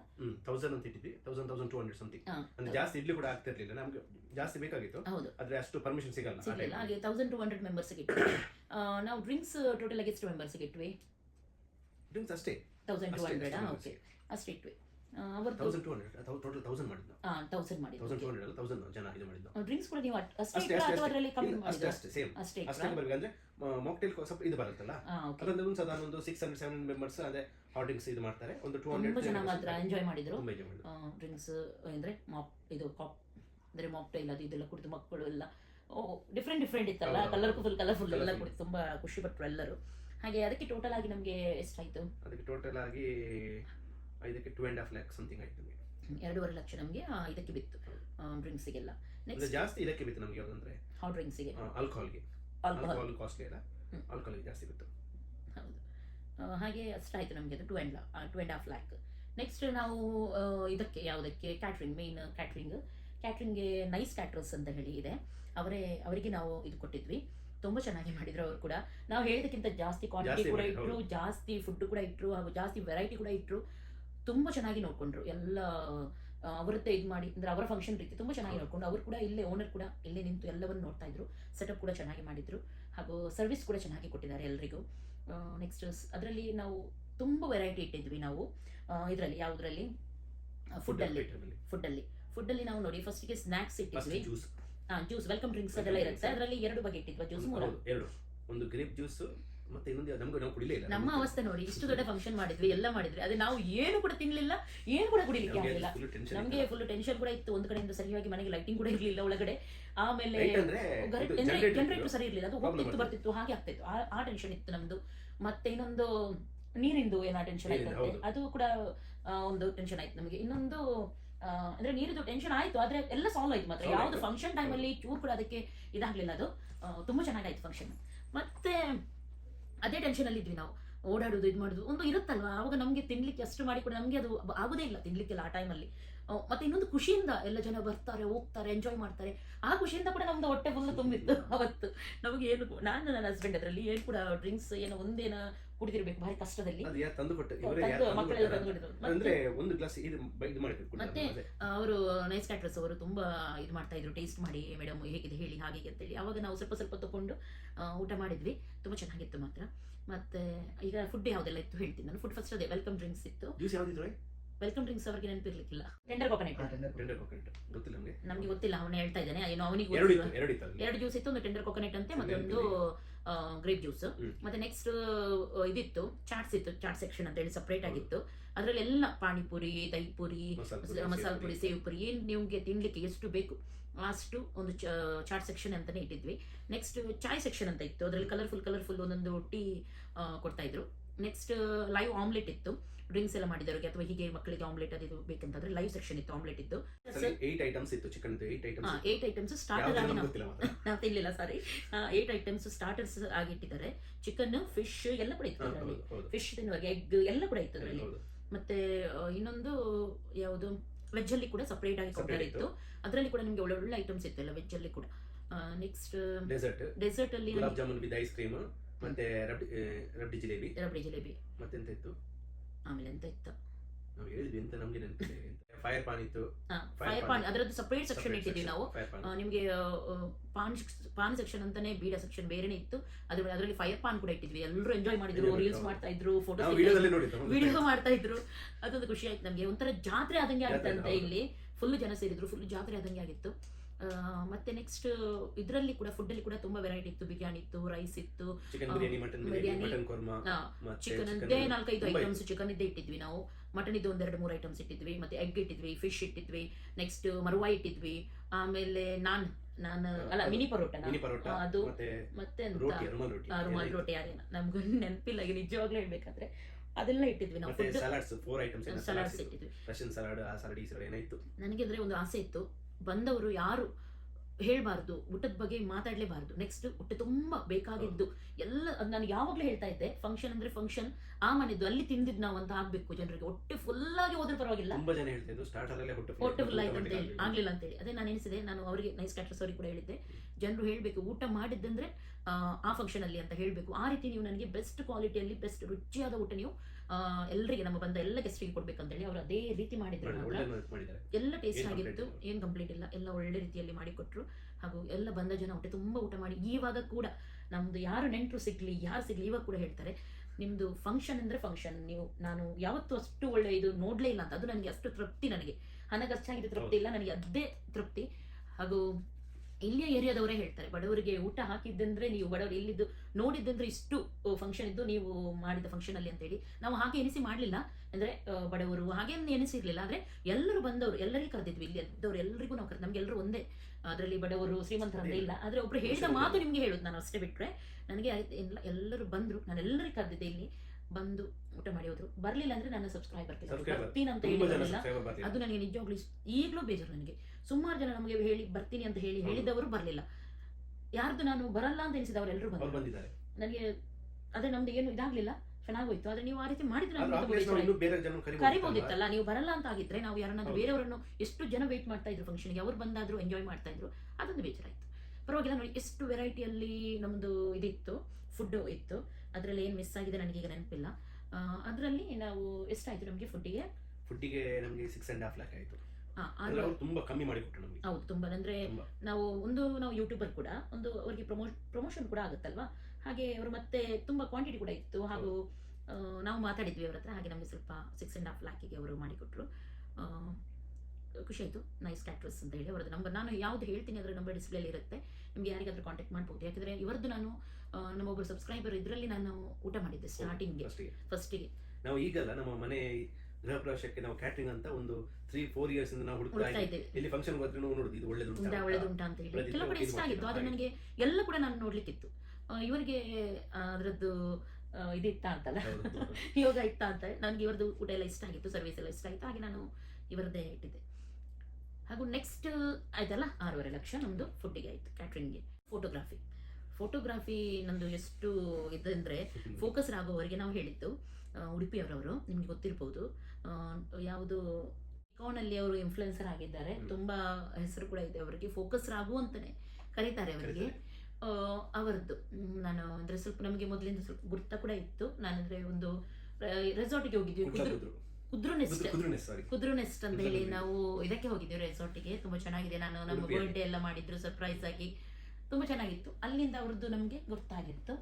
B: thousand ಅಂತ ಇಟ್ಟಿದ್ವಿ. Thousand thousand two hundred something ಅಂದ್ರೆ ಜಾಸ್ತಿ ಇಡ್ಲಿ ಕೂಡ ಆಗ್ತಾ ಇರ್ಲಿಲ್ಲ. ನಮ್ಗೆ ಜಾಸ್ತಿ ಬೇಕಾಗಿತ್ತು.
A: ಹೌದು.
B: ಆದ್ರೆ ಅಷ್ಟು ಪರ್ಮಿಷನ್ ಸಿಗಲ್ಲ.
A: ಸಿಗಲಿಲ್ಲ. ಹಾಗೆ ತೌಸಂಡ್ ಟು ಹಂಡ್ರೆಡ್ ಮೆಂಬರ್ಸ್ ಇಟ್ವಿ. ನಾವು ಡ್ರಿಂಕ್ಸ್ ಟೋಟಲ್ ಆಗಿ ಎಷ್ಟು ಮೆಂಬರ್ಸ್ ಇಟ್ವಿ?
B: ಡ್ರಿಂಕ್ಸ್ ಅಷ್ಟೇ.
A: ತೌಸಂಡ್ ಟು ಹಂಡ್ರೆಡ್ ಓಕೆ ಅಷ್ಟು ಇಟ್ವಿ. ಅವತ್ತು.
B: Thousand two hundred total thousand ಮಾಡಿದ್ದು.
A: ಹಾಂ ತೌಸಂಡ್ ಮಾಡಿ
B: ತೌಸಂಡ್ ಟೂ ಹಂಡ್ರೆಡ್ ಅಲ್ಲ ತೌಸಂಡ್ ಜನ ಇದು ಮಾಡಿದ್ದು.
A: ಡ್ರಿಂಕ್ಸ್ ಕೂಡ ನೀವು ಅಟ್- ಅಷ್ಟೇ
B: ಅಷ್ಟೇ,
A: ಇಟ್ರಾ
B: ಅಷ್ಟೇ,
A: ಅಥವಾ
B: ಅಷ್ಟೇ.
A: ಅದರಲ್ಲಿ ಕಮ್ಮಿ
B: ಅಷ್ಟೇ
A: ಮಾಡಿದ್ರಾ
B: ಅಷ್ಟೇ ಸೇಮ್.
A: ಅಷ್ಟೇ
B: ಅಷ್ಟೇ
A: ಇಟ್ರಾ
B: ಬರ್ಬೇಕು ಅಂದ್ರೆ ಮಾಕ್ಟೇಲ್ ಸ್ವಲ್ಪ ಇದು ಬರುತ್ತಲ್ಲ? ಅದೊಂದು ಒಂದು ಸಾಧಾರಣ ಒಂದು ಸಿಕ್ಸ್ ಹಂಡ್ರೆಡ್ ಸೆವೆನ್ ಮೆಂಬರ್ಸ್ ಅದೇ ಹಾಟ್ ಡ್ರಿಂಕ್ಸ್ ಇದು ಮಾಡ್ತಾರೆ. ಒಂದು ಟೂ ಹಂಡ್ರೆಡ್
A: ತುಂಬ ಜನ ಮಾತ್ರ ಎಂಜಾಯ್ ಮಾಡಿದ್ರು.
B: ತುಂಬ enjoy ಮಾಡಿದ್ರು.
A: ಡ್ರಿಂಕ್ಸ್ ಅಂದರೆ ಮಾಪ್ ಇದು ಕಾಪ್ ಅಂದರೆ ಮಾಕ್ಟೈಲ್ ಅದು ಇದೆಲ್ಲ ಕುಡಿದು ಮಕ್ಕಳು ಎಲ್ಲ ಡಿಫ್ರೆಂಟ್ ಡಿಫ್ರೆಂಟ್ ಇತ್ತಲ್ಲ?
B: ಕಲರ್ ಹೌದು.
A: ಕಲರ್ಫುಲ್ ಕಲರ್ಫುಲ್ ಎಲ್ಲ
B: Colourful.
A: ಕುಡಿದು ತುಂಬ ಖುಷಿ ಪಟ್ಟರು ಎಲ್ಲರೂ. ಹಾಗೆ ಅದಕ್ಕೆ ಟೋಟಲ್ ಆಗಿ ನಮಗೆ ಎಷ್ಟಾಯ್ತು?
B: ಅದಕ್ಕೆ ಟೋಟಲ್ ಆಗಿ ಇದಕ್ಕೆ two and half lakh something ಆಯ್ತು ನಮಗೆ.
A: ಎರಡೂವರೆ ಲಕ್ಷ ನಮಗೆ ಇದಕ್ಕೆ ಬಿತ್ತು ಡ್ರಿಂಕ್ಸಿಗೆಲ್ಲ ನೆಕ್ಸ್ಟ್
B: ಜಾಸ್ತಿ ಇದಕ್ಕೆ ಬಿತ್ತು ನಮಗೆ ಯಾವುದಂದ್ರೆ?
A: ಹಾಟ್ ಡ್ರಿಂಕ್ಸಿಗೆ
B: ಆಲ್ಕೋಹಾಲ್ಗೆ
A: ಆಲ್ಕೋಹಾಲ್
B: ಆಲ್ಕೋಹಾಲ್ ಕಾಸ್ಟ್ಲಿ ಅಲ್ಲ. ಆಲ್ಕೋಹಾಲ್ಗೆ ಜಾಸ್ತಿ ಬಿತ್ತು.
A: ಹೌದು. ಹಾಗೆ ಅಷ್ಟಾಯಿತು ನಮಗೆ ಅದು two and two and half lakh next ನಾವು ಇದಕ್ಕೆ ಯಾವುದಕ್ಕೆ? ಕ್ಯಾಟ್ರಿಂಗ್ ಮೇನ್ ಕ್ಯಾಟ್ರಿಂಗ್ ಕ್ಯಾಟ್ರಿಂಗ್ಗೆ ನೈಸ್ ಕ್ಯಾಟ್ರಸ್ ಅಂತ ಹೇಳಿ ಇದೆ. ಅವರೇ ಅವರಿಗೆ ನಾವು ಇದು ಕೊಟ್ಟಿದ್ವಿ. ತುಂಬ ಚೆನ್ನಾಗಿ ಮಾಡಿದ್ರು ಅವರು ಕೂಡ. ನಾವು ಹೇಳಿದಕ್ಕಿಂತ ಜಾಸ್ತಿ ಕ್ವಾಂಟಿಟಿ ಕೂಡ ಇಟ್ಟರು ಜಾಸ್ತಿ ಫುಡ್ ಕೂಡ ಇಟ್ಟರು ಹಾಗೂ ಜಾಸ್ತಿ ವೆರೈಟಿ ಕೂಡ ಇಟ್ಟರು ತುಂಬ ಚೆನ್ನಾಗಿ ನೋಡ್ಕೊಂಡ್ರು. ಎಲ್ಲ ಅವರತ್ತೆ ಇದು ಮಾಡಿ ಅಂದ್ರೆ ಅವರ ಫಂಕ್ಷನ್ ರೀತಿ ತುಂಬ ಚೆನ್ನಾಗಿ. ನೋಡ್ಕೊಂಡು ಅವ್ರು ಕೂಡ ಇಲ್ಲೇ ಓನರ್ ಕೂಡ ಇಲ್ಲೇ ನಿಂತು ಎಲ್ಲವನ್ನು ನೋಡ್ತಾ ಇದ್ರು. ಸೆಟಪ್ ಕೂಡ ಚೆನ್ನಾಗಿ ಮಾಡಿದ್ರು. ಹಾಗೂ ಸರ್ವಿಸ್ ಕೂಡ ಚೆನ್ನಾಗಿ ಕೊಟ್ಟಿದ್ದಾರೆ ಎಲ್ರಿಗೂ. ನೆಕ್ಸ್ಟ್ ಅದರಲ್ಲಿ ನಾವು ತುಂಬ ವೆರೈಟಿ ಇಟ್ಟಿದ್ವಿ ನಾವು. ಇದರಲ್ಲಿ ಫುಡ್ ಫುಡ್ಡಲ್ಲಿ ಫುಡ್ಡಲ್ಲಿ ಫುಡ್ಡಲ್ಲಿ ನಾವು ನೋಡಿ ಫಸ್ಟಿಗೆ ಸ್ನಾಕ್ಸ್
B: ಫಸ್ಟ್
A: ಇಟ್ಟಿದ್ವಿ.
B: ಜ್ಯೂಸ್
A: ಜ್ಯೂಸ್ ವೆಲ್ಕಮ್ ಡ್ರಿಂಕ್ಸ್ ಅದೆಲ್ಲ ಇರುತ್ತೆ. ಅದರಲ್ಲಿ ಎರಡು ಬಗೆ ಇಟ್ಟಿದ್ವಿ. ಜ್ಯೂಸ್ ಮೂರು.
B: ಎರಡು. ಒಂದು ಗ್ರೇಪ್ ಜ್ಯೂಸ್ ಮತ್ತೆ ಇನ್ನೊಂದು ನಮ್ಗೆ ನಾವು ಕುಡಿಲೇ ಇಲ್ಲ.
A: ನಮ್ಮ ಅವಸ್ಥೆ ನೋಡಿ ಇಷ್ಟು ದೊಡ್ಡ ಫಂಕ್ಷನ್ ಮಾಡಿದ್ವಿ ಎಲ್ಲ ಮಾಡಿದ್ವಿ. ಅದೇ ನಾವು ಏನು ಕೂಡ ತಿನ್ಲಿಲ್ಲ ಏನು ಕೂಡ ಕುಡಿಲಿಕ್ಕೆ ಆಗಲಿಲ್ಲ.
B: ಫುಲ್
A: ನಮಗೆ ಫುಲ್ ಟೆನ್ಷನ್ ಕೂಡ ಇತ್ತು. ಒಂದ್ ಕಡೆಯಿಂದ ಸರಿಯಾಗಿ ಮನೆಗೆ ಲೈಟಿಂಗ್ ಕೂಡ ಇರಲಿಲ್ಲ ಒಳಗಡೆ. ಆಮೇಲೆ ಜನರೇಟರ್ ಸರಿ ಇರಲಿಲ್ಲ. ಅದು ಹೋಗ್ತಿತ್ತು ಬರ್ತಿತ್ತು. ಹಾಗೆ ಆಗ್ತಿತ್ತು. ಆ- ಟೆನ್ಷನ್ ಇತ್ತು ನಮ್ದು. ಮತ್ತೆ ಇನ್ನೊಂದು ನೀರಿಂದು ಏನೋ ಟೆನ್ಷನ್
B: ನೀರಿಂದು,
A: ಆಯ್ತು ಅದು ಕೂಡ ಒಂದು ಟೆನ್ಷನ್ ಆಯ್ತು ನಮಗೆ. ಇನ್ನೊಂದು ಅಂದ್ರೆ ನೀರಿದ್ದು ಟೆನ್ಷನ್ ಆಯ್ತು ಆದ್ರೆ ಎಲ್ಲ ಸಾಲ್ವ್ ಆಯ್ತು ಮಾತ್ರ. ಯಾವ್ದು. ಫಂಕ್ಷನ್ ಟೈಮಲ್ಲಿ ಚೂರು ಕೂಡ ಅದಕ್ಕೆ ಇದಾಗ್ಲಿಲ್ಲ ಅದು. ತುಂಬಾ ಚೆನ್ನಾಗಾಯ್ತು ಫಂಕ್ಷನ್ ಮತ್ತೆ ಅದೇ ಟೆನ್ಷನ್ ಅಲ್ಲಿ ಇದ್ವಿ ನಾವು. ಓಡಾಡೋದು ಇದು ಮಾಡೋದು ಒಂದು ಇರುತ್ತಲ್ವಾ? ಆವಾಗ ನಮಗೆ ತಿನ್ಲಿಕ್ಕೆ ಅಷ್ಟು ಮಾಡಿ ಕೂಡ ನಮಗೆ ಅದು ಆಗೋದೇ ಇಲ್ಲ ತಿನ್ಲಿಕ್ಕೆಲ್ಲ ಆ ಟೈಮಲ್ಲಿ ಮತ್ತೆ ಇನ್ನೊಂದು ಖುಷಿಯಿಂದ ಎಲ್ಲ ಜನ ಬರ್ತಾರೆ, ಹೋಗ್ತಾರೆ ಎಂಜಾಯ್ ಮಾಡ್ತಾರೆ. ಆ ಖುಷಿಯಿಂದ ಕೂಡ ನಮ್ದು ಹೊಟ್ಟೆ ಫುಲ್ ತುಂಬಿತ್ತು ಅವತ್ತು. ನಮಗೆ ಏನು, ನಾನು ನನ್ನ ಹಸ್ಬೆಂಡ್ ಅದರಲ್ಲಿ ಏನು ಕೂಡ ಡ್ರಿಂಕ್ಸ್ ಏನೋ ಒಂದೇನ ಕುಡಿದಿರ್ಬೇಕು ಭಾರಿ ಕಷ್ಟದಲ್ಲಿ. ಮಕ್ಕಳೆಲ್ಲ?
B: ಅಂದ್ರೆ
A: ಮತ್ತೆ
B: ಒಂದು ಗ್ಲಾಸ್ ಇದು ಬ- ಇದು
A: ಮತ್ತೆ ಅವರು ನೈಸ್ ಕ್ಯಾಟ್ರಸ್ ಅವರು ತುಂಬಾ ಇದು ಮಾಡ್ತಾ ಇದ್ರು ಟೇಸ್ಟ್ ಮಾಡಿ ಮೇಡಮ್ ಹೇಗಿದೆ ಹೇಳಿ ಹಾಗೆ ಅಂತ ಅಂತೇಳಿ. ಅವಾಗ ನಾವು ಸ್ವಲ್ಪ ಸ್ವಲ್ಪ ತಗೊಂಡು ಊಟ ಮಾಡಿದ್ವಿ. ತುಂಬಾ ಚೆನ್ನಾಗಿತ್ತು ಮಾತ್ರ. ಮತ್ತೆ ಈಗ ಫುಡ್ ಯಾವ್ದೆಲ್ಲ ಇತ್ತು ಹೇಳ್ತೀನಿ ನಾನು. ಫುಡ್ ಫಸ್ಟ್ ಅದೇ ವೆಲ್ಕಮ್ ಡ್ರಿಂಕ್ಸ್ ಇತ್ತು.
B: ಜ್ಯೂಸ್ ಯಾವ್ದಿದ್ರು
A: ವೆಲ್ಕಮ್ ಡ್ರಿಂಕ್ಸ್ ಅವರಿಗೆ ನೆನಪಿರ್ಲಿಕ್ಕಿಲ್ಲ. ಟೆಂಡರ್ ಕೋಕೋನಟ್
B: ಟೆಂಡರ್ ಕೋಕೋನಟ್ ಗೊತ್ತಿಲ್ಲ ನಮಗೆ.
A: ನಮಗೆ ಗೊತ್ತಿಲ್ಲ ಅವನು ಹೇಳ್ತಾ ಇದ್ದಾನೆ. ಏನೋ ಅವನಿಗೆ
B: ಎರಡು
A: ಜ್ಯೂಸ್ ಇತ್ತು ಒಂದು ಟೆಂಡರ್ ಕೋಕೋನಟ್ ಅಂತೆ ಮತ್ತೊಂದು ಗ್ರೇಪ್ ಜ್ಯೂಸ್ ಮತ್ತೆ ನೆಕ್ಸ್ಟ್ ಇದಿತ್ತು ಚಾಟ್ಸ್ ಇತ್ತು ಚಾಟ್ ಸೆಕ್ಷನ್ ಅಂತ ಹೇಳಿ ಸಪ್ರೇಟ್ ಆಗಿತ್ತು. ಅದರಲ್ಲಿ ಎಲ್ಲ ಪಾನಿಪುರಿ ದಹಿಪುರಿ
B: ಮಸಾಲ ಪುರಿ. ಸೇವ್
A: ಪುರಿ. ಏನು ನಿಮಗೆ ತಿನ್ಲಿಕ್ಕೆ ಎಷ್ಟು ಬೇಕು ಅಷ್ಟು ಒಂದು ಚಾಟ್ ಸೆಕ್ಷನ್ ಅಂತಾನೆ ಇಟ್ಟಿದ್ವಿ. ನೆಕ್ಸ್ಟ್ ಚಾಯ್ ಸೆಕ್ಷನ್ ಅಂತ ಇತ್ತು. ಅದರಲ್ಲಿ ಕಲರ್ಫುಲ್ ಕಲರ್ಫುಲ್ ಒಂದೊಂದು ಟೀ ಕೊಡ್ತಾ ಇದ್ರು. ನೆಕ್ಸ್ಟ್ ಲೈವ್ ಆಮ್ಲೆಟ್ ಇತ್ತು. ಡ್ರಿಂಕ್ಸ್ ಎಲ್ಲ ಮಾಡಿದವರಿಗೆ ಅಥವಾ ಹೀಗೆ ಮಕ್ಕಳಿಗೆ ಆಮ್ಲೆಟ್ ಅದು ಬೇಕಂತಂದ್ರೆ ಲೈವ್ ಸೆಕ್ಷನ್ ಇತ್ತು ಆಮ್ಲೆಟ್ ಇತ್ತು.
B: ಏಟ್ ಐಟಮ್ಸ್ ಇತ್ತು ಚಿಕನ್ ಏಟ್ ಐಟಮ್ಸ್
A: ಸ್ಟಾರ್ಟರ್ ಆಗಿ ನಾವು ತಿನ್ಲಿಲ್ಲ ಸಾರಿ ಏಟ್ ಐಟಮ್ಸ್ ಸ್ಟಾರ್ಟರ್ಸ್ ಆಗಿ ಇಟ್ಟಿದ್ದಾರೆ ಚಿಕನ್ ಫಿಶ್ ಎಲ್ಲ ಕೂಡ ಇತ್ತು ಅದರಲ್ಲಿ. ಫಿಶ್ ತಿನ್ನುವಾಗ ಎಗ್ ಎಲ್ಲ ಕೂಡ ಇತ್ತು ಅದರಲ್ಲಿ. ಮತ್ತೆ ಇನ್ನೊಂದು ಯಾವುದು? ವೆಜ್ ಅಲ್ಲಿ ಕೂಡ ಸಪರೇಟ್ ಆಗಿ ಕೊಡ್ತಾರೆ ಇತ್ತು. ಅದರಲ್ಲಿ ಕೂಡ ನಿಮಗೆ ಒಳ್ಳೆ ಒಳ್ಳೆ ಐಟಮ್ಸ್ ಇತ್ತು ಎಲ್ಲ ವೆಜ್ ಅಲ್ಲಿ ಕೂಡ. ನೆಕ್ಸ್ಟ್
B: ಡೆಸರ್ಟ್
A: ಡೆಸರ್ಟ್ ಅಲ್ಲಿ
B: gulab jamun with ice cream ಮತ್ತೆ ರಬ್ಡಿ ರಬ್ಡಿ ಜಿಲೇಬಿ.
A: ರಬಡಿ ಜಿಲೇಬಿ.
B: ಮತ್ತೆಂತ ಇತ್ತು?
A: ಆಮೇಲೆ ಎಂತ ಇತ್ತು?
B: ನಾವು ಹೇಳಿದ್ವಿ ಅಂತ ನಮ್ಗೆ ನೆನಪಿದೆ ಫೈರ್ ಪಾನ್ ಇತ್ತು.
A: ಫೈರ್ ಪಾನ್. ಅದರದ್ದು ಸಪ್ರೇಟ್ ಸೆಕ್ಷನ್ ಇಟ್ಟಿದ್ವಿ ನಾವು. ನಿಮಗೆ ಪಾನ್ ಪಾನ್ ಸೆಕ್ಷನ್ ಅಂತಾನೆ ಬೀಡ ಸೆಕ್ಷನ್ ಬೇರೆನೇ ಇತ್ತು. ಅದ್ರ ಅದರಲ್ಲಿ ಫೈರ್ ಪಾನ್ ಕೂಡ ಇಟ್ಟಿದ್ವಿ. ಎಲ್ಲರೂ ಎಂಜಾಯ್ ಮಾಡಿದ್ರು ರೀಲ್ಸ್ ಮಾಡ್ತಾ ಇದ್ರು
B: ಫೋಟೋ
A: ವಿಡಿಯೋ ಮಾಡ್ತಾ ಇದ್ರು. ಅದೊಂದು ಖುಷಿ ಆಯ್ತು ನಮಗೆ. ಒಂಥರ ಜಾತ್ರೆ ಆದಂಗೆ ಆಗುತ್ತೆ
B: ಅಂತ
A: ಇಲ್ಲಿ. ಫುಲ್ ಜನ ಸೇರಿದ್ರು ಫುಲ್ ಜಾತ್ರೆ ಆದಂಗೆ ಆಗಿತ್ತು. ಮತ್ತೆ ನೆಕ್ಸ್ಟ್ ಇದರಲ್ಲಿ ಕೂಡ ಫುಡ್ ಅಲ್ಲಿ ಕೂಡ ತುಂಬಾ ವೆರೈಟಿ ಇತ್ತು. ಬಿರಿಯಾನಿ ಇತ್ತು ರೈಸ್ ಇತ್ತು
B: ಚಿಕನ್
A: ಇದ್ದೇ ನಾಲ್ಕೈದು ಐಟಮ್ಸ್ ಚಿಕನ್ ಇದ್ದೇ ಇಟ್ಟಿದ್ವಿ ನಾವು. ಮಟನ್ ಇದ್ದು ಒಂದೆರಡು ಮೂರು ಐಟಮ್ಸ್ ಇಟ್ಟಿದ್ವಿ ಮತ್ತೆ ಎಗ್ ಇಟ್ಟಿದ್ವಿ ಫಿಶ್ ಇಟ್ಟಿದ್ವಿ ನೆಕ್ಸ್ಟ್ ಮರುವಾಯಿ ಇಟ್ಟಿದ್ವಿ ಆಮೇಲೆ ನಾನ್ ನಾನು ಅಲ್ಲ ಮಿನಿ ಪರೋಟ ಅದು
B: ಮತ್ತೆ ರುಮಾಲ್ ರೋಟಿ
A: ಯಾರೇನ ನಮ್ಗೂ ನೆನಪಿಲ್ಲ ಈಗ ನಿಜವಾಗ್ಲೂ ಹೇಳ್ಬೇಕಾದ್ರೆ. ಅದೆಲ್ಲ ಇಟ್ಟಿದ್ವಿ ನಾವು food
B: salads four items
A: salads ಇಟ್ಟಿದ್ವಿ.
B: Russian salad ಆ ಸಲಾಡ್ ಈ ಸಲಾಡ್ ಏನಾಯ್ತು?
A: ನನಗೆ ಅಂದ್ರೆ ಒಂದು ಆಸೆ ಇತ್ತು. ಬಂದವರು ಯಾರು ಹೇಳಬಾರ್ದು ಊಟದ ಬಗ್ಗೆ ಮಾತಾಡಲೇಬಾರ್ದು. ನೆಕ್ಸ್ಟ್ ಊಟ ತುಂಬಾ ಬೇಕಾಗಿದ್ದು. ಎಲ್ಲ ನಾನು ಯಾವಾಗಲೂ ಹೇಳ್ತಾ ಇದ್ದೆ ಫಂಕ್ಷನ್ ಅಂದ್ರೆ ಫಂಕ್ಷನ್ ಆ ಮನೆದು ಅಲ್ಲಿ ತಿಂದಿದ್ ನಾವು ಅಂತ ಆಗ್ಬೇಕು ಜನರಿಗೆ. ಹೊಟ್ಟೆ ಫುಲ್ ಆಗಿ ಹೋದ್ರೆ ಪರವಾಗಿಲ್ಲ.
B: ಹೊಟ್ಟೆ
A: ಫುಲ್ ಆಯ್ತು ಅಂತ ಹೇಳಿ
B: ಆಗ್ಲಿಲ್ಲ.
A: ಅಂತ ಹೇಳಿ. ಅದೇ ನಾನು ಎನಿಸಿದೆ ನಾನು ಅವರಿಗೆ ನೈಸ್ ಕ್ಯಾಟ್ರಸ್ ಸೋರಿ ಕೂಡ ಹೇಳಿದ್ದೆ. ಜನರು ಹೇಳಬೇಕು ಊಟ ಮಾಡಿದ್ದಂದ್ರೆ ಆ, ಫಂಕ್ಷನ್ ಅಲ್ಲಿ ಅಂತ ಹೇಳಬೇಕು. ಆ ರೀತಿ ನೀವು ನನಗೆ ಬೆಸ್ಟ್ ಕ್ವಾಲಿಟಿಯಲ್ಲಿ ಬೆಸ್ಟ್ ರುಚಿಯಾದ ಊಟ ನೀವು ಎಲ್ಲರಿಗೆ ನಮ್ಮ ಬಂದ ಎಲ್ಲ ಗೆಸ್ಟಿಗೆ ಕೊಡ್ಬೇಕಂತ ಹೇಳಿ ಅವರು ಅದೇ ರೀತಿ ಮಾಡಿದ್ರು ಎಲ್ಲ ಟೇಸ್ಟ್ ಆಗಿತ್ತು ಏನು ಕಂಪ್ಲೀಟ್ ಇಲ್ಲ. ಎಲ್ಲ ಒಳ್ಳೆ ರೀತಿಯಲ್ಲಿ ಮಾಡಿಕೊಟ್ರು. ಹಾಗೂ ಎಲ್ಲ ಬಂದ ಜನ ಹೊಟ್ಟೆ ತುಂಬಾ ಊಟ ಮಾಡಿ ಇವಾಗ ಕೂಡ ನಮ್ದು ಯಾರು ನೆಂಟರು ಸಿಗ್ಲಿ ಯಾರು ಸಿಗ್ಲಿ ಇವಾಗ ಕೂಡ ಹೇಳ್ತಾರೆ ನಿಮ್ದು ಫಂಕ್ಷನ್ ಅಂದ್ರೆ ಫಂಕ್ಷನ್ ನೀವು ನಾನು ಯಾವತ್ತೂ ಅಷ್ಟು ಒಳ್ಳೆ ಇದು ನೋಡ್ಲೇ ಇಲ್ಲ ಅಂತ. ಅದು ನನಗೆ ಅಷ್ಟು ತೃಪ್ತಿ ನನಗೆ. ಹಣ ಖರ್ಚಾಗಿದೆ ತೃಪ್ತಿ ಇಲ್ಲ ನನಗೆ ಅದೇ ತೃಪ್ತಿ. ಹಾಗೂ ಇಲ್ಲಿಯ ಏರಿಯಾದವರೇ ಹೇಳ್ತಾರೆ ಬಡವರಿಗೆ ಊಟ ಹಾಕಿದ್ದಂದ್ರೆ ನೀವು ಬಡವರು ಇಲ್ಲಿದ್ದು ನೋಡಿದ್ದಂದ್ರೆ ಇಷ್ಟು ಫಂಕ್ಷನ್ ಇದ್ದು ನೀವು ಮಾಡಿದ ಫಂಕ್ಷನ್ ಅಲ್ಲಿ ಅಂತೇಳಿ. ನಾವು ಹಾಗೆ ಎನಿಸಿ ಮಾಡಲಿಲ್ಲ ಅಂದ್ರೆ ಬಡವರು ಹಾಗೆ ಎನಿಸಿರ್ಲಿಲ್ಲ ಆದ್ರೆ ಎಲ್ಲರೂ ಬಂದವರು ಎಲ್ಲರಿಗೂ ಕರೆದಿದ್ವಿ ಇಲ್ಲಿ ಇದ್ದವ್ರು ಎಲ್ಲರಿಗೂ ನಾವು ಕರೆದು ನಮ್ಗೆ ಎಲ್ಲರೂ ಒಂದೇ. ಅದರಲ್ಲಿ ಬಡವರು ಶ್ರೀಮಂತರ ಇಲ್ಲ ಆದ್ರೆ ಒಬ್ರು ಹೇಳಿದ ಮಾತು ನಿಮ್ಗೆ ಹೇಳುದು ನಾನು ಅಷ್ಟೇ ಬಿಟ್ರೆ. ನನಗೆ ಎಲ್ಲರೂ ಬಂದ್ರು ನಾನು ಎಲ್ಲರಿಗೂ ಕರೆದಿದ್ದೆ ಇಲ್ಲಿ. ಬಂದು ಊಟ ಮಾಡಿ ಹೋದ್ರು. ಬರ್ಲಿಲ್ಲ ಅಂದ್ರೆ ನನ್ನ
B: ಸಬ್ಸ್ಕ್ರೈಬ್.
A: ಬರ್ತೀನಿ ಅಂತ ಹೇಳಿ. ಅದು ನನಗೆ ನಿಜವಾಗ್ಲೂ ಈಗಲೂ ಬೇಜಾರು ನನಗೆ. ಸುಮಾರು ಜನ ನಮಗೆ ಹೇಳಿ ಬರ್ತೀನಿ ಅಂತ ಹೇಳಿ. ಹೇಳಿದವರು ಬರಲಿಲ್ಲ. ಯಾರ್ದು ನಾನು ಬರಲ್ಲ ಅಂತ ಎನಿಸಿದವರು ಎಲ್ಲರೂ
B: ಬಂದಿದ್ದಾರೆ.
A: ನನಗೆ ಅದೇ ನಮ್ದು ಏನು ಇದಾಗ್ಲಿಲ್ಲ. ಚೆನ್ನಾಗೋಯ್ತು. ಆದ್ರೆ ನೀವು ಆ ರೀತಿ ಮಾಡಿದ್ರೆ
B: ನಾವು
A: ಕರಿಬೋದಿತ್ತಲ್ಲ? ನೀವು ಬರಲ್ಲ ಅಂತ ಆಗಿದ್ರೆ ನಾವು
B: ಯಾರನ್ನ.
A: ಬೇರೆಯವರನ್ನು ಎಷ್ಟು ಜನ ವೇಟ್ ಮಾಡ್ತಾ ಇದ್ರು ಫಂಕ್ಷನ್ಗೆ ಅವ್ರು ಬಂದಾದ್ರು ಎಂಜಾಯ್ ಮಾಡ್ತಾ ಇದ್ರು. ಅದೊಂದು ಬೇಜಾರಾಯ್ತು. ಪರವಾಗಿಲ್ಲ ನೋಡಿ ಎಷ್ಟು ವೆರೈಟಿಯಲ್ಲಿ ನಮ್ಮದು ಇದಿತ್ತು ಫುಡ್ ಇತ್ತು. ಅದರಲ್ಲಿ ಏನು ಮಿಸ್ ಆಗಿದೆ ನನಗೆ ಈಗ ನೆನಪಿಲ್ಲ. ಅದರಲ್ಲಿ ನಾವು ಎಷ್ಟಾಯ್ತು ನಮಗೆ ಫುಡ್ಡಿಗೆ
B: ಫುಡ್ಡಿಗೆ ನಮಗೆ ಸಿಕ್ಸ್ ಅಂಡ್ ಹಾಫ್ ಲ್ಯಾಕ್ ಆಯ್ತು. ತುಂಬಾ ಕಮ್ಮಿ ಮಾಡಿಕೊಟ್ರು ನಮಗೆ.
A: ಹೌದು ತುಂಬಾ. ಅಂದ್ರೆ ನಾವು ಒಂದು ನಾವು ಯೂಟ್ಯೂಬರ್ ಕೂಡ ಒಂದು ಅವರಿಗೆ ಪ್ರಮೋ ಪ್ರಮೋಷನ್ ಕೂಡ ಆಗುತ್ತಲ್ವಾ? ಹಾಗೆ ಅವರು ಮತ್ತೆ ತುಂಬಾ ಕ್ವಾಂಟಿಟಿ ಕೂಡ ಇತ್ತು. ಹಾಗೂ ನಾವು ಮಾತಾಡಿದ್ವಿ ಅವ್ರ ಹತ್ರ. ಹಾಗೆ ನಮಗೆ ಸ್ವಲ್ಪ ಸಿಕ್ಸ್ ಆ್ಯಂಡ್ ಹಾಫ್ ಲ್ಯಾಕಿಗೆ ಅವರು ಮಾಡಿಕೊಟ್ರು. ಖುಷಿ ಆಯಿತು. ನೈಸ್ ಕ್ಯಾಟ್ರಸ್ ಅಂತ ಹೇಳಿ ಅವರದ್ದು. ನಂಬರ್ ನಾನು ಯಾವ್ದು ಹೇಳ್ತೀನಿ ಅದರ ನಂಬರ್ ಡಿಸ್ಪ್ಲೇಲಿ ಇರುತ್ತೆ. ನಿಮ್ಗೆ ಯಾರಿಗಾದ್ರೂ ಕಾಂಟ್ಯಾಕ್ಟ್ ಮಾಡ್ಬೋದು. ಯಾಕಂದ್ರೆ ಇವರದ್ದು ನಾನು ನಮ್ಮ ಒಬ್ಬರು ಸಬ್ಸ್ಕ್ರೈಬರ್ ಇದರಲ್ಲಿ ನಾನು ಊಟ ಮಾಡಿದ್ದೆ ಸ್ಟಾರ್ಟಿಂಗ್
B: ಫಸ್ಟಿಗೆ ನಾವು ಈಗಲ್ಲ ನಮ್ಮ ಮನೆ ಗೃಹ ಪ್ರವೇಶಕ್ಕೆ ನಾವು ಕ್ಯಾಟ್ರಿಂಗ್ ಅಂತ ಒಂದು ತ್ರೀ ಫೋರ್ ಇಯರ್ಸ್ ಇಂದ ನಾವು ಹುಡುಕ್ತಾ ಇದ್ದೀವಿ. ಎಲ್ಲಿ ಫಂಕ್ಷನ್ ಹೋದ್ರೆ ನಾವು ನೋಡುದು ಇದು ಒಳ್ಳೇದು
A: ಉಂಟಾ ಒಳ್ಳೇದುಂಟಾ ಅಂತ ಹೇಳಿ. ಕೆಲವು ಕಡೆ ಇಷ್ಟ ಆಗಿತ್ತು. ಆದ್ರೆ ನನಗೆ ಎಲ್ಲ ಕೂಡ ನಾನು ನೋಡ್ಲಿಕ್ಕಿತ್ತು. ಇವರಿಗೆ ಅದರದ್ದು ಇದಿತ್ತ ಅಂತಲ್ಲ. ಯೋಗ ಇತ್ತ ಅಂತ. ನನಗೆ ಇವರದ್ದು ಊಟ ಎಲ್ಲ ಇಷ್ಟ ಆಗಿತ್ತು. ಸರ್ವಿಸ್ ಎಲ್ಲ ಇಷ್ಟ ಆಯಿತು ಹಾಗೆ ನಾನು ಇವರದ್ದೇ ಇಟ್ಟಿದ್ದೆ. ಹಾಗೂ ನೆಕ್ಸ್ಟ್ ಆಯ್ತಲ್ಲ ಆರೂವರೆ ಲಕ್ಷ ನಮ್ಮದು ಫುಡ್ಡಿಗೆ ಆಯಿತು ಕ್ಯಾಟ್ರಿಂಗ್ಗೆ ಫೋಟೋಗ್ರಾಫಿ ಫೋಟೋಗ್ರಾಫಿ ನಂದು ಎಷ್ಟು ಇದಂದರೆ ಫೋಕಸ್ ಆಗೋವರೆಗೆ ನಾವು ಹೇಳಿದ್ದು ಉಡುಪಿಯವರವರು ನಿಮ್ಗೆ ಗೊತ್ತಿರ್ಬೋದು. ಯಾವುದು ಅಲ್ಲಿ ಅವರು ಇನ್ಫ್ಲುಯೆನ್ಸರ್ ಆಗಿದ್ದಾರೆ ತುಂಬ ಹೆಸರು ಕೂಡ ಇದೆ ಅವರಿಗೆ ಫೋಕಸ್ ರಾಗು ಅಂತಲೇ ಕರೀತಾರೆ. ಅವರಿಗೆ ಅವರದ್ದು ನಾನು ಅಂದ್ರೆ ಸ್ವಲ್ಪ ನಮಗೆ ಮೊದಲಿಂದ ಸ್ವಲ್ಪ ಗುರ್ತ ಕೂಡ ಇತ್ತು. ನಾನಂದ್ರೆ ಒಂದು ರೆಸಾರ್ಟಿಗೆ ಹೋಗಿದ್ವಿ ಕುದ್ರು ಕುದ್ರು ನೆಸ್ಟ್
B: ಸಾರಿ
A: ಕುದ್ರು ನೆಸ್ಟ್ ಅಂತ ಹೇಳಿ ನಾವು ಇದಕ್ಕೆ ಹೋಗಿದ್ದೀವಿ ರೆಸಾರ್ಟಿಗೆ ತುಂಬಾ ಚೆನ್ನಾಗಿದೆ. ನಾನು ನಮ್ಮ. ಬರ್ಡೇ ಎಲ್ಲ ಮಾಡಿದ್ರು ಸರ್ಪ್ರೈಸ್ ಆಗಿ. ತುಂಬಾ ಚೆನ್ನಾಗಿತ್ತು. ಅಲ್ಲಿಂದ ಅವ್ರದ್ದು ನಮಗೆ ಗೊತ್ತಾಗಿತ್ತು.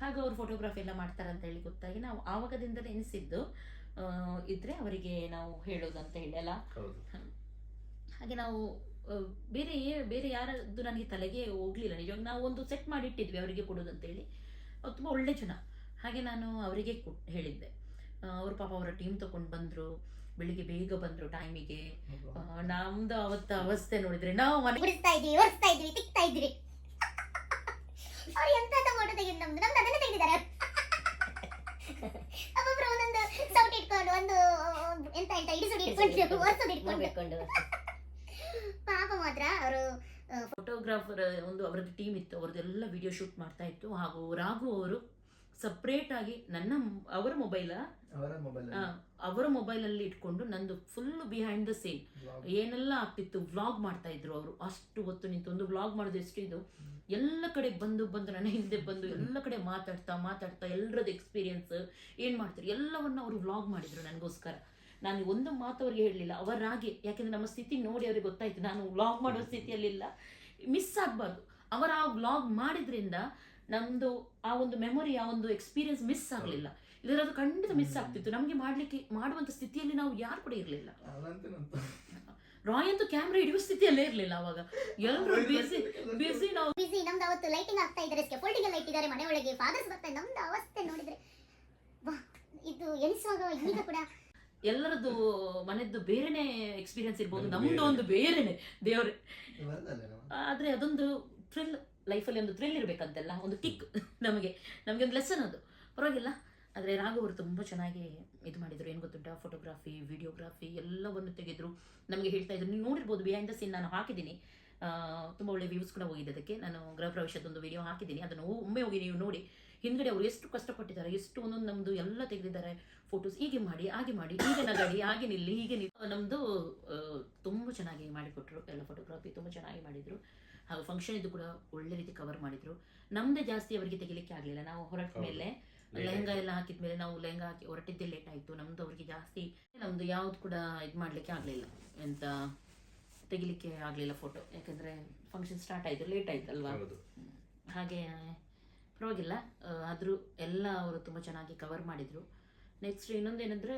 A: ಹಾಗೆ ಅವ್ರು ಫೋಟೋಗ್ರಫಿ ಎಲ್ಲ ಮಾಡ್ತಾರೆ ಅಂತ ಹೇಳಿ ಗೊತ್ತಾಗಿ ನಾವು ಆವಾಗದಿಂದಲೇ ಎನಿಸಿದ್ದು. ಇದ್ರೆ ಅವರಿಗೆ ನಾವು ಹೇಳೋದು ಅಂತ ಹೇಳಿ ಅಲ್ಲ? ಹಾಗೆ ನಾವು ಬೇರೆ ಬೇರೆ ಯಾರದ್ದು ನನಗೆ ತಲೆಗೆ ಹೋಗ್ಲಿಲ್ಲ. ನಿಜವಾಗ ನಾವು ಒಂದು ಸೆಟ್ ಮಾಡಿ ಇಟ್ಟಿದ್ವಿ ಅವರಿಗೆ ಕೊಡೋದು ಅಂತ ಹೇಳಿ. ಅವ್ರು ತುಂಬ ಒಳ್ಳೆ ಜನ. ಹಾಗೆ ನಾನು ಅವರಿಗೆ ಹೇಳಿದ್ದೆ. ಅವರು ಪಾಪ ಅವರ ಟೀಮ್ ತಗೊಂಡು ಬಂದರು ಬೆಳಿಗ್ಗೆ ಬೇಗ ಬಂದರು ಟೈಮಿಗೆ ನಮ್ದು ಅವತ್ತು ಅವಸ್ಥೆ ನೋಡಿದ್ರೆ ನಾವು ಮನೆ
C: ಗುಡಿಸ್ತಾ ಇದ್ವಿ ಒರೆಸ್ತಾ ಇದ್ವಿ ತಿಕ್ತಾ ಇದ್ವಿ. ಅವ್ರು ಎಂತ ಫೋಟೋ ತೆಗೆದು ನಮ್ದು ನಮ್ದು ಅದನ್ನೇ ತೆಗೆದಿದ್ದಾರೆ. ಒಬ್ಬೊಬ್ರು ಒಂದೊಂದು ಸೌಟ್ ಇಟ್ಕೊಂಡು ಒಂದು ಎಂತ ಎಂತ ಇಡಿಸುಡಿ ಇಟ್ಕೊಂಡು ಒರೆಸೋದು ಇಟ್ಕೊಂಡು. ಪಾಪ ಮಾತ್ರ ಅವರು
A: ಫೋಟೋಗ್ರಾಫರ್ ಒಂದು ಅವರದ್ದು ಟೀಮ್ ಇತ್ತು ಅವ್ರದ್ದೆಲ್ಲ ವಿಡಿಯೋ ಶೂಟ್ ಮಾಡ್ತಾ ಇತ್ತು. ಹಾಗೂ ರಾಘು ಅವರು ಸಪ್ರೇಟ್ ಆಗಿ ನನ್ನ ಅವರ ಮೊಬೈಲ್
D: ಅವರ ಮೊಬೈಲ್
A: ಅವರ ಮೊಬೈಲಲ್ಲಿ ಇಟ್ಕೊಂಡು ನಂದು ಫುಲ್ ಬಿಹೈಂಡ್ ದ ಸೀನ್ ಏನೆಲ್ಲ ಆಗ್ತಿತ್ತು ವ್ಲಾಗ್ ಮಾಡ್ತಾ ಇದ್ರು ಅವರು. ಅಷ್ಟು ಹೊತ್ತು ನಿಂತು ಒಂದು ವ್ಲಾಗ್ ಮಾಡೋದು ಎಷ್ಟು ಇದು? ಎಲ್ಲ ಕಡೆ ಬಂದು ಬಂದು ನನ್ನ ಹಿಂದೆ ಬಂದು ಎಲ್ಲ ಕಡೆ ಮಾತಾಡ್ತಾ ಮಾತಾಡ್ತಾ ಎಲ್ಲರದ್ದು ಎಕ್ಸ್ಪೀರಿಯನ್ಸ್ ಏನ್ ಮಾಡ್ತಾರೆ ಎಲ್ಲವನ್ನ ಅವರು ವ್ಲಾಗ್ ಮಾಡಿದ್ರು ನನಗೋಸ್ಕರ. ನಾನು ಒಂದು ಮಾತು ಅವ್ರಿಗೆ ಹೇಳಲಿಲ್ಲ. ಅವರಾಗೆ ಯಾಕೆಂದ್ರೆ ನಮ್ಮ ಸ್ಥಿತಿ ನೋಡಿ ಅವ್ರಿಗೆ ಗೊತ್ತಾಯ್ತು. ನಾನು ವ್ಲಾಗ್ ಮಾಡೋ ಸ್ಥಿತಿಯಲ್ಲಿಲ್ಲ. ಮಿಸ್ ಆಗಬಾರ್ದು. ಅವರ ಆ ವ್ಲಾಗ್ ಮಾಡಿದ್ರಿಂದ ನಮ್ದು ಆ ಒಂದು ಮೆಮೊರಿ ಆ ಒಂದು ಎಕ್ಸ್ಪೀರಿಯನ್ಸ್ ಮಿಸ್ ಆಗಲಿಲ್ಲ. ಇದರದು ಖಂಡಿತ ಮಿಸ್ ಆಗ್ತಿತ್ತು. ನಮಗೆ ಮಾಡ್ಲಿಕ್ಕೆ ಮಾಡುವಂತ ಸ್ಥಿತಿಯಲ್ಲಿ ನಾವು ಯಾರು ಕೂಡ ಇರಲಿಲ್ಲ. ರಾಯ್ ಅಂತೂ ಕ್ಯಾಮ್ರಾ ಹಿಡಿಯುವ ಸ್ಥಿತಿಯಲ್ಲೇ ಇರಲಿಲ್ಲ ಅವಾಗ. ಎಲ್ಲರೂ ಬಿಸಿ ಬಿಸಿ ನಾವು
C: ಬಿಸಿ ನಮ್ದು ಅವತ್ತು ಲೈಟಿಂಗ್ ಆಗ್ತಾ ಇದ್ದಾರೆ. ಸ್ಕೆಫೋಲ್ಡಿಂಗ್ ಲೈಟ್ ಇದ್ದಾರೆ ಮನೆ ಒಳಗೆ. ಫಾದರ್ಸ್ ಬರ್ತಾ. ನಮ್ದು ಅವಸ್ಥೆ ನೋಡಿದ್ರೆ. ವಾ ಇದು ಎನಿಸುವಾಗ ಈಗ ಕೂಡ
A: ಎಲ್ಲರದ್ದು ಮನೆದ್ದು ಬೇರೆನೆ ಎಕ್ಸ್ಪೀರಿಯನ್ಸ್ ಇರ್ಬೋದು.
B: ನಮ್ದು
A: ನಮ್ದು ಒಂದು ಬೇರೆನೆ ದೇವ್ರೆ. ಆದ್ರೆ ಅದೊಂದು ಥ್ರಿಲ್ ಲೈಫಲ್ಲಿ ಒಂದು ಥ್ರಿಲ್ ಇರಬೇಕಂತೆಲ್ಲ ಒಂದು ಕಿಕ್ ನಮಗೆ ನಮಗೆ ಒಂದು ಲೆಸನ್ ಅದು. ಪರವಾಗಿಲ್ಲ. ಆದರೆ ರಾಘವರು ತುಂಬ ಚೆನ್ನಾಗಿ ಇದು ಮಾಡಿದರು. ಏನು ಗೊತ್ತುಂಟ? ಫೋಟೋಗ್ರಾಫಿ ವಿಡಿಯೋಗ್ರಾಫಿ ಎಲ್ಲವನ್ನು ತೆಗೆದ್ರು. ನಮಗೆ ಹೇಳ್ತಾ ಇದ್ರು. ನೀವು ನೋಡಿರ್ಬೋದು ಬಿಹೈಂಡ್ ದ ಸೀನ್ ನಾನು ಹಾಕಿದ್ದೀನಿ. ತುಂಬ ಒಳ್ಳೆ ವ್ಯೂಸ್ ಕೂಡ ಹೋಗಿದೆ ಅದಕ್ಕೆ. ನಾನು ಗೃಹ ಪ್ರವೇಶದೊಂದು ವಿಡಿಯೋ ಹಾಕಿದ್ದೀನಿ. ಅದನ್ನು ಒಮ್ಮೆ ಹೋಗಿ ನೀವು ನೋಡಿ. ಹಿಂದ್ಗಡೆ ಅವರು ಎಷ್ಟು ಕಷ್ಟಪಟ್ಟಿದ್ದಾರೆ ಎಷ್ಟು ಒಂದೊಂದು ನಮ್ಮದು ಎಲ್ಲ ತೆಗೆದಿದ್ದಾರೆ ಫೋಟೋಸ್ ಹೀಗೆ ಮಾಡಿ ಹಾಗೆ ಮಾಡಿ ಹೀಗೆ ನಗಡಿ ಹಾಗೆ ನಿಲ್ಲಿ ಹೀಗೆ ನಿಲ್ಲಿ ನಮ್ಮದು ತುಂಬ ಚೆನ್ನಾಗಿ ಮಾಡಿಕೊಟ್ರು. ಎಲ್ಲ ಫೋಟೋಗ್ರಾಫಿ ತುಂಬ ಚೆನ್ನಾಗಿ ಮಾಡಿದರು. ಹಾಗೂ ಫಂಕ್ಷನ್ ಇದು ಕೂಡ ಒಳ್ಳೆ ರೀತಿ ಕವರ್ ಮಾಡಿದ್ರು. ನಮ್ದೇ ಜಾಸ್ತಿ ಅವರಿಗೆ ತೆಗಿಲಿಕ್ಕೆ ಆಗಲಿಲ್ಲ. ನಾವು ಹೊರಟ. ಮೇಲೆ ಲೆಹಂಗಾ. ಎಲ್ಲ ಹಾಕಿದ ಮೇಲೆ ನಾವು ಲೆಹಂಗಾ ಹಾಕಿ ಹೊರಟಿದ್ದೇ ಲೇಟ್ ಆಯಿತು. ನಮ್ದು ಅವರಿಗೆ ಜಾಸ್ತಿ ನಮ್ದು ಯಾವ್ದು ಕೂಡ ಇದು ಮಾಡಲಿಕ್ಕೆ ಆಗಲಿಲ್ಲ. ಎಂತ ತೆಗಿಲಿಕ್ಕೆ ಆಗಲಿಲ್ಲ ಫೋಟೋ ಯಾಕಂದ್ರೆ ಫಂಕ್ಷನ್ ಸ್ಟಾರ್ಟ್ ಆಯಿತು ಲೇಟ್ ಆಯ್ತು
B: ಅಲ್ವಾ?
A: ಹಾಗೆ ಪರವಾಗಿಲ್ಲ. ಆದರೂ ಎಲ್ಲ ಅವರು ತುಂಬ ಚೆನ್ನಾಗಿ ಕವರ್ ಮಾಡಿದರು. ನೆಕ್ಸ್ಟ್ ಇನ್ನೊಂದೇನೆಂದರೆ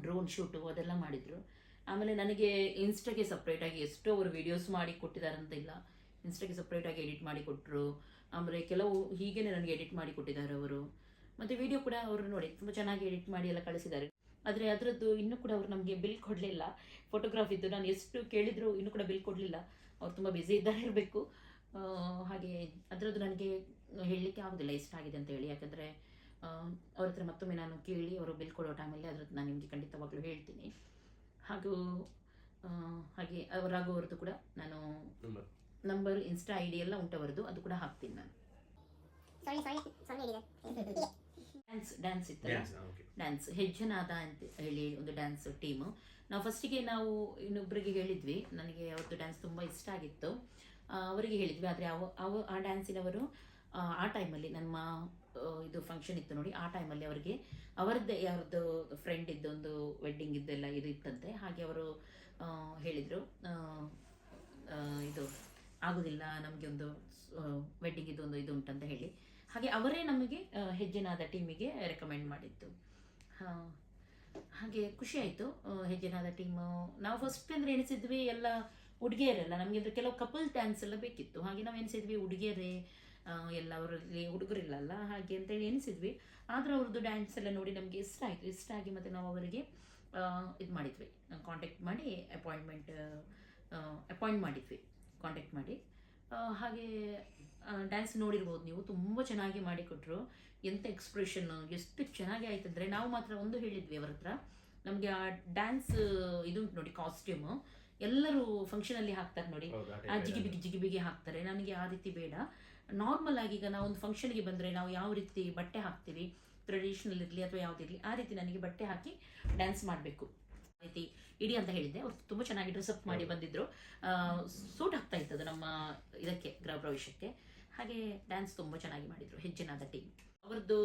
A: ಡ್ರೋನ್ ಶೂಟು ಅದೆಲ್ಲ ಮಾಡಿದರು. ಆಮೇಲೆ ನನಗೆ ಇನ್ಸ್ಟಾಗೆ ಸಪ್ರೇಟಾಗಿ ಎಷ್ಟೋ ಅವರು ವೀಡಿಯೋಸ್ ಮಾಡಿ ಕೊಟ್ಟಿದ್ದಾರೆ ಅಂತ ಇಲ್ಲ ಇನ್ಸ್ಟಾಗೆ ಸಪ್ರೇಟಾಗಿ ಎಡಿಟ್ ಮಾಡಿ ಕೊಟ್ಟರು ಆಮೇಲೆ ಕೆಲವು ಹೀಗೇನೆ ನನಗೆ ಎಡಿಟ್ ಮಾಡಿ ಕೊಟ್ಟಿದ್ದಾರೆ ಅವರು. ಮತ್ತು ವಿಡಿಯೋ ಕೂಡ ಅವರು ನೋಡಿ, ತುಂಬ ಚೆನ್ನಾಗಿ ಎಡಿಟ್ ಮಾಡಿ ಎಲ್ಲ ಕಳಿಸಿದ್ದಾರೆ. ಆದರೆ ಅದರದ್ದು ಇನ್ನೂ ಕೂಡ ಅವರು ನಮಗೆ ಬಿಲ್ ಕೊಡಲಿಲ್ಲ. ಫೋಟೋಗ್ರಾಫಿದ್ದು ನಾನು ಎಷ್ಟು ಕೇಳಿದರೂ ಇನ್ನೂ ಕೂಡ ಬಿಲ್ ಕೊಡಲಿಲ್ಲ. ಅವ್ರು ತುಂಬ ಬ್ಯುಸಿ ಇದ್ದಾರೆ ಇರಬೇಕು. ಹಾಗೆ ಅದರದ್ದು ನನಗೆ ಹೇಳಲಿಕ್ಕೆ ಆಗೋದಿಲ್ಲ ಎಷ್ಟಾಗಿದೆ ಅಂತ ಹೇಳಿ. ಯಾಕಂದರೆ ಅವ್ರ ಹತ್ರ ಮತ್ತೊಮ್ಮೆ ನಾನು ಕೇಳಿ ಅವರು ಬಿಲ್ ಕೊಡೋ ಟೈಮಲ್ಲಿ ಅದರದ್ದು ನಾನು ನಿಮಗೆ ಖಂಡಿತವಾಗ್ಲೂ ಹೇಳ್ತೀನಿ. ಹಾಗೂ ಹಾಗೆ ಅವರಾಗೋವ್ರದ್ದು ಕೂಡ ನಾನು. ನಂಬರ್. ಇನ್ಸ್ಟಾ ಐ ಡಿ ಎಲ್ಲ ಉಂಟವರದ್ದು ಅದು ಕೂಡ ಹಾಕ್ತೀನಿ ನಾನು. ಡ್ಯಾನ್ಸ್ ಡ್ಯಾನ್ಸ್ ಇತ್ತಲ್ಲ?
B: Okay.
A: ಡ್ಯಾನ್ಸ್ ಹೆಜ್ಜನಾದ ಅಂತ ಹೇಳಿ ಒಂದು ಡ್ಯಾನ್ಸ್ ಟೀಮ್ ನಾವು ಫಸ್ಟಿಗೆ ನಾವು ಇನ್ನೊಬ್ಬರಿಗೆ ಹೇಳಿದ್ವಿ ನನಗೆ ಅವ್ರದ್ದು ಡ್ಯಾನ್ಸ್ ತುಂಬ ಇಷ್ಟ ಆಗಿತ್ತು. ಅವರಿಗೆ ಹೇಳಿದ್ವಿ ಆದರೆ ಅವ ಅವ ಆ ಡ್ಯಾನ್ಸಿನವರು ಆ, ಟೈಮಲ್ಲಿ ನಮ್ಮ ಇದು ಫಂಕ್ಷನ್ ಇತ್ತು ನೋಡಿ ಆ ಟೈಮಲ್ಲಿ ಅವರಿಗೆ ಅವರದ್ದೇ ಯಾರ್ದು ಫ್ರೆಂಡ್ ಇದ್ದೊಂದು ವೆಡ್ಡಿಂಗ್ ಇದ್ದೆಲ್ಲ ಇದು ಇತ್ತಂತೆ ಹಾಗೆ ಅವರು ಹೇಳಿದರು ಇದು ಆಗೋದಿಲ್ಲ ನಮಗೆ ಒಂದು ವೆಡ್ಡಿಂಗ್ ಇದೊಂದು ಇದು ಉಂಟಂತ ಹೇಳಿ. ಹಾಗೆ ಅವರೇ ನಮಗೆ ಹೆಜ್ಜೆನಾದ ಟೀಮಿಗೆ ರೆಕಮೆಂಡ್ ಹಾ. ಹಾಗೆ ಖುಷಿ ಆಯಿತು ಹೆಜ್ಜೆನಾದ ಟೀಮು ನಾವು ಫಸ್ಟ್ ಅಂದರೆ ಎಣಿಸಿದ್ವಿ ಎಲ್ಲ ಹುಡುಗಿಯರೆಲ್ಲ ನಮಗೆ ಅಂದರೆ ಕೆಲವು ಕಪಲ್ ಡ್ಯಾನ್ಸ್ ಎಲ್ಲ ಬೇಕಿತ್ತು. ಹಾಗೆ ನಾವು ಎಣಿಸಿದ್ವಿ ಹುಡುಗಿಯರೇ ಎಲ್ಲ ಅವರಲ್ಲಿ ಹುಡುಗರಿಲ್ಲಲ್ಲ? ಹಾಗೆ ಅಂತೇಳಿ ಎನಿಸಿದ್ವಿ ಆದರೆ ಅವ್ರದ್ದು ಡ್ಯಾನ್ಸ್ ಎಲ್ಲ ನೋಡಿ ನಮಗೆ ಇಷ್ಟ ಆಯಿತು. ಇಷ್ಟ ಆಗಿ ಮತ್ತು ನಾವು ಅವರಿಗೆ ಇದು ಮಾಡಿದ್ವಿ. ಕಾಂಟ್ಯಾಕ್ಟ್ ಮಾಡಿ ಅಪಾಯಿಂಟ್ಮೆಂಟ್ ಅಪಾಯಿಂಟ್ ಮಾಡಿದ್ವಿ. ಕಾಂಟ್ಯಾಕ್ಟ್ ಮಾಡಿ. ಹಾಗೆ ಡ್ಯಾನ್ಸ್ ನೋಡಿರ್ಬೋದು ನೀವು. ತುಂಬ ಚೆನ್ನಾಗಿ ಮಾಡಿಕೊಟ್ರು. ಎಂಥ ಎಕ್ಸ್ಪ್ರೆಷನ್ ಎಷ್ಟು ಚೆನ್ನಾಗಿ ಆಯ್ತಂದ್ರೆ ನಾವು ಮಾತ್ರ ಒಂದು ಹೇಳಿದ್ವಿ ಅವ್ರ ಹತ್ರ. ನಮಗೆ ಆ ಡ್ಯಾನ್ಸ್ ಇದು ನೋಡಿ ಕಾಸ್ಟ್ಯೂಮು ಎಲ್ಲರೂ ಫಂಕ್ಷನಲ್ಲಿ ಹಾಕ್ತಾರೆ ನೋಡಿ.
B: ಜಿಗಿ ಆ
A: ಜಿಗಿಬಿಗಿ ಜಿಗಿಬಿಗಿ ಹಾಕ್ತಾರೆ. ನನಗೆ ಆ ರೀತಿ ಬೇಡ. ನಾರ್ಮಲ್ ಆಗಿ ಈಗ ನಾವು ಒಂದು ಫಂಕ್ಷನ್ಗೆ ಬಂದರೆ ನಾವು ಯಾವ ರೀತಿ ಬಟ್ಟೆ ಹಾಕ್ತೀವಿ? ಟ್ರೆಡಿಷನಲ್ ಇರಲಿ ಅಥವಾ ಯಾವುದಿರಲಿ ಆ ರೀತಿ ನನಗೆ ಬಟ್ಟೆ ಹಾಕಿ ಡ್ಯಾನ್ಸ್ ಮಾಡಬೇಕು. ರೀತಿ ಇಡಿ ಅಂತ ಹೇಳಿದ್ದೆ. ಅವ್ರು ತುಂಬ ಚೆನ್ನಾಗಿ ಡ್ರೆಸ್ ಅಪ್ ಮಾಡಿ ಬಂದಿದ್ರು. ಸೂಟ್ ಆಗ್ತಾ ಇತ್ತು ಅದು ನಮ್ಮ ಇದಕ್ಕೆ ಗೃಹ ಪ್ರವೇಶಕ್ಕೆ ಹಾಗೆ ಡ್ಯಾನ್ಸ್ ತುಂಬ ಚೆನ್ನಾಗಿ ಮಾಡಿದರು ಹೆಜ್ಜೆನಾದ ಟೀಮ್ ಅವ್ರದ್ದು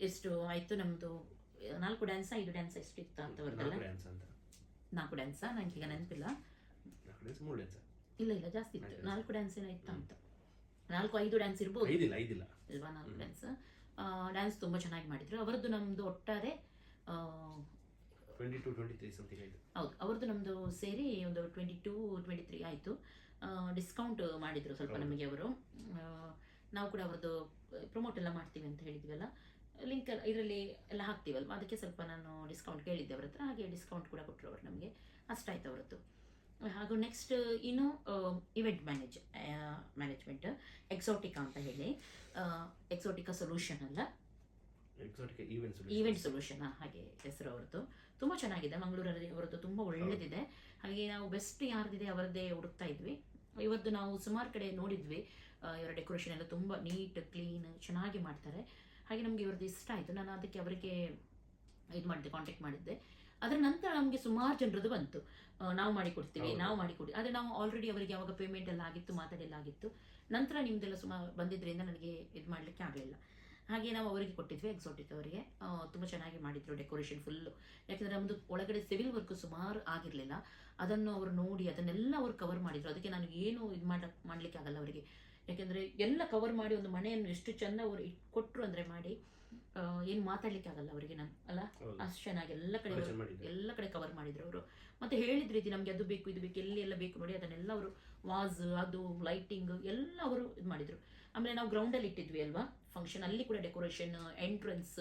A: ಎಷ್ಟು ಆಯಿತು ನಮ್ಮದು ನಾಲ್ಕು ಡ್ಯಾನ್ಸ್ ಐದು ಡ್ಯಾನ್ಸ್ ಎಷ್ಟು ಇತ್ತು ಅಂತ ಅವ್ರದ್ದೆಲ್ಲ
B: ನಾಲ್ಕು
A: ಡ್ಯಾನ್ಸ ನನಗೆ ಈಗ ನೆನಪಿಲ್ಲ. ಇಲ್ಲ ಇಲ್ಲ ಜಾಸ್ತಿ ಇತ್ತು.
B: ನಾಲ್ಕು
A: ಡ್ಯಾನ್ಸ್ ಏನೋ ಇತ್ತು ಅಂತ. ನಾಲ್ಕು ಐದು ಡ್ಯಾನ್ಸ್ ಇರ್ಬೋದು. ಅಲ್ವಾ ನಾಲ್ಕು. ಡ್ಯಾನ್ಸ್ ಡ್ಯಾನ್ಸ್ ತುಂಬ ಚೆನ್ನಾಗಿ ಮಾಡಿದ್ರು. ಅವರದ್ದು ನಮ್ಮದು ಒಟ್ಟಾರೆ ಹೌದು. ಅವ್ರದ್ದು ನಮ್ಮದು ಸೇರಿ ಒಂದು ಟ್ವೆಂಟಿ ಟೂ ಟ್ವೆಂಟಿ ತ್ರೀ ಆಯಿತು ಡಿಸ್ಕೌಂಟ್ ಮಾಡಿದರು ಸ್ವಲ್ಪ ನಮಗೆ ಅವರು. ನಾವು ಕೂಡ ಅವ್ರದ್ದು ಪ್ರಮೋಟ್ ಎಲ್ಲ ಮಾಡ್ತೀವಿ ಅಂತ ಹೇಳಿದ್ವಲ್ಲ. ಲಿಂಕ್ ಇದರಲ್ಲಿ ಎಲ್ಲ ಹಾಕ್ತೀವಲ್ವ? ಅದಕ್ಕೆ ಸ್ವಲ್ಪ ನಾನು ಡಿಸ್ಕೌಂಟ್ ಕೇಳಿದ್ದೆ ಅವ್ರ ಹತ್ರ. ಹಾಗೆ ಡಿಸ್ಕೌಂಟ್ ಕೂಡ ಕೊಟ್ಟರು ಅವರು ನಮಗೆ. ಅಷ್ಟಾಯ್ತು ಅವರದ್ದು. ಹಾಗೂ ನೆಕ್ಸ್ಟ್ ಇನ್ನು ಇವೆಂಟ್ ಮ್ಯಾನೇಜ್ ಮ್ಯಾನೇಜ್ಮೆಂಟ್ ಎಕ್ಸೋಟಿಕಾ ಅಂತ ಹೇಳಿ. ಎಕ್ಸೋಟಿಕಾ ಸೊಲ್ಯೂಷನ್ ಅಲ್ಲ? ಈವೆಂಟ್ ಸೊಲ್ಯೂಷನ್ ಹಾಗೆ ಹೆಸರು ಅವರದ್ದು. ತುಂಬ ಚೆನ್ನಾಗಿದೆ. ಮಂಗಳೂರಲ್ಲಿ ಅವರದ್ದು ತುಂಬ ಒಳ್ಳೆದಿದೆ. ಹಾಗೆ ನಾವು ಬೆಸ್ಟ್ ಯಾರ್ದಿದೆ ಅವರದ್ದೇ ಹುಡುಕ್ತಾ ಇದ್ವಿ. ಇವತ್ತು ನಾವು ಸುಮಾರು ಕಡೆ ನೋಡಿದ್ವಿ. ಇವರ ಡೆಕೋರೇಷನ್ ಎಲ್ಲ ತುಂಬ ನೀಟ್ ಕ್ಲೀನ್ ಚೆನ್ನಾಗಿ ಮಾಡ್ತಾರೆ. ಹಾಗೆ ನಮಗೆ ಇವ್ರದ್ದು ಇಷ್ಟ ಆಯಿತು. ನಾನು ಅದಕ್ಕೆ ಅವರಿಗೆ ಇದು ಮಾಡಿದ್ದೆ ಕಾಂಟ್ಯಾಕ್ಟ್ ಮಾಡಿದ್ದೆ. ಅದರ ನಂತರ ನಮಗೆ ಸುಮಾರು ಜನರದ್ದು ಬಂತು. ನಾವು ಮಾಡಿಕೊಡ್ತೀವಿ
B: ಕೊಡ್ತೀವಿ
A: ನಾವು ಮಾಡಿಕೊಡಿ. ಆದರೆ ನಾವು ಆಲ್ರೆಡಿ ಅವರಿಗೆ ಯಾವಾಗ ಪೇಮೆಂಟ್ ಎಲ್ಲ ಆಗಿತ್ತು ಮಾತಾಡೆಲ್ಲ ಆಗಿತ್ತು. ನಂತರ ನಿಮ್ಮದೆಲ್ಲ ಸುಮಾರು ಬಂದಿದ್ದರಿಂದ ನನಗೆ ಇದು ಮಾಡಲಿಕ್ಕೆ ಆಗಲಿಲ್ಲ. ಹಾಗೆ ನಾವು ಅವರಿಗೆ ಕೊಟ್ಟಿದ್ವಿ ಎಕ್ಸೋಟಿಕ್ ಅವರಿಗೆ. ತುಂಬ ಚೆನ್ನಾಗಿ ಮಾಡಿದ್ರು ಡೆಕೋರೇಷನ್ ಫುಲ್ಲು ಯಾಕಂದರೆ ನಮ್ಮದು ಒಳಗಡೆ ಸಿವಿಲ್ ವರ್ಕ್ ಸುಮಾರು ಆಗಿರಲಿಲ್ಲ. ಅದನ್ನು ಅವರು ನೋಡಿ ಅದನ್ನೆಲ್ಲ ಅವರು ಕವರ್ ಮಾಡಿದ್ರು. ಅದಕ್ಕೆ ನಾನು ಏನು ಇದು ಮಾಡ ಮಾಡಲಿಕ್ಕೆ ಆಗಲ್ಲ ಅವರಿಗೆ. ಯಾಕೆಂದರೆ ಎಲ್ಲ ಕವರ್ ಮಾಡಿ ಒಂದು ಮನೆಯನ್ನು ಎಷ್ಟು ಚೆಂದ ಅವರು ಕೊಟ್ಟರು ಅಂದರೆ ಮಾಡಿ ಏನು ಮಾತಾಡ್ಲಿಕ್ಕೆ ಆಗಲ್ಲ ಅವರಿಗೆ ನಾನು ಅಲ್ಲ? ಅಷ್ಟು ಚೆನ್ನಾಗಿ ಎಲ್ಲ ಕಡೆ. ಎಲ್ಲ ಕಡೆ ಕವರ್ ಮಾಡಿದ್ರು ಅವರು. ಮತ್ತೆ ಹೇಳಿದ ರೀತಿ ನಮಗೆ ಅದು ಬೇಕು ಇದು ಬೇಕು ಎಲ್ಲಿ ಎಲ್ಲ ಬೇಕು ನೋಡಿ ಅದನ್ನೆಲ್ಲ ಅವರು ವಾಸ್ ಅದು ಲೈಟಿಂಗ್ ಎಲ್ಲ ಅವರು ಇದು ಮಾಡಿದ್ರು. ಆಮೇಲೆ ನಾವು ಗ್ರೌಂಡಲ್ಲಿ ಇಟ್ಟಿದ್ವಿ ಅಲ್ವಾ? ಫಂಕ್ಷನ್ ಅಲ್ಲಿ ಕೂಡ ಡೆಕೋರೇಷನ್ ಎಂಟ್ರೆನ್ಸ್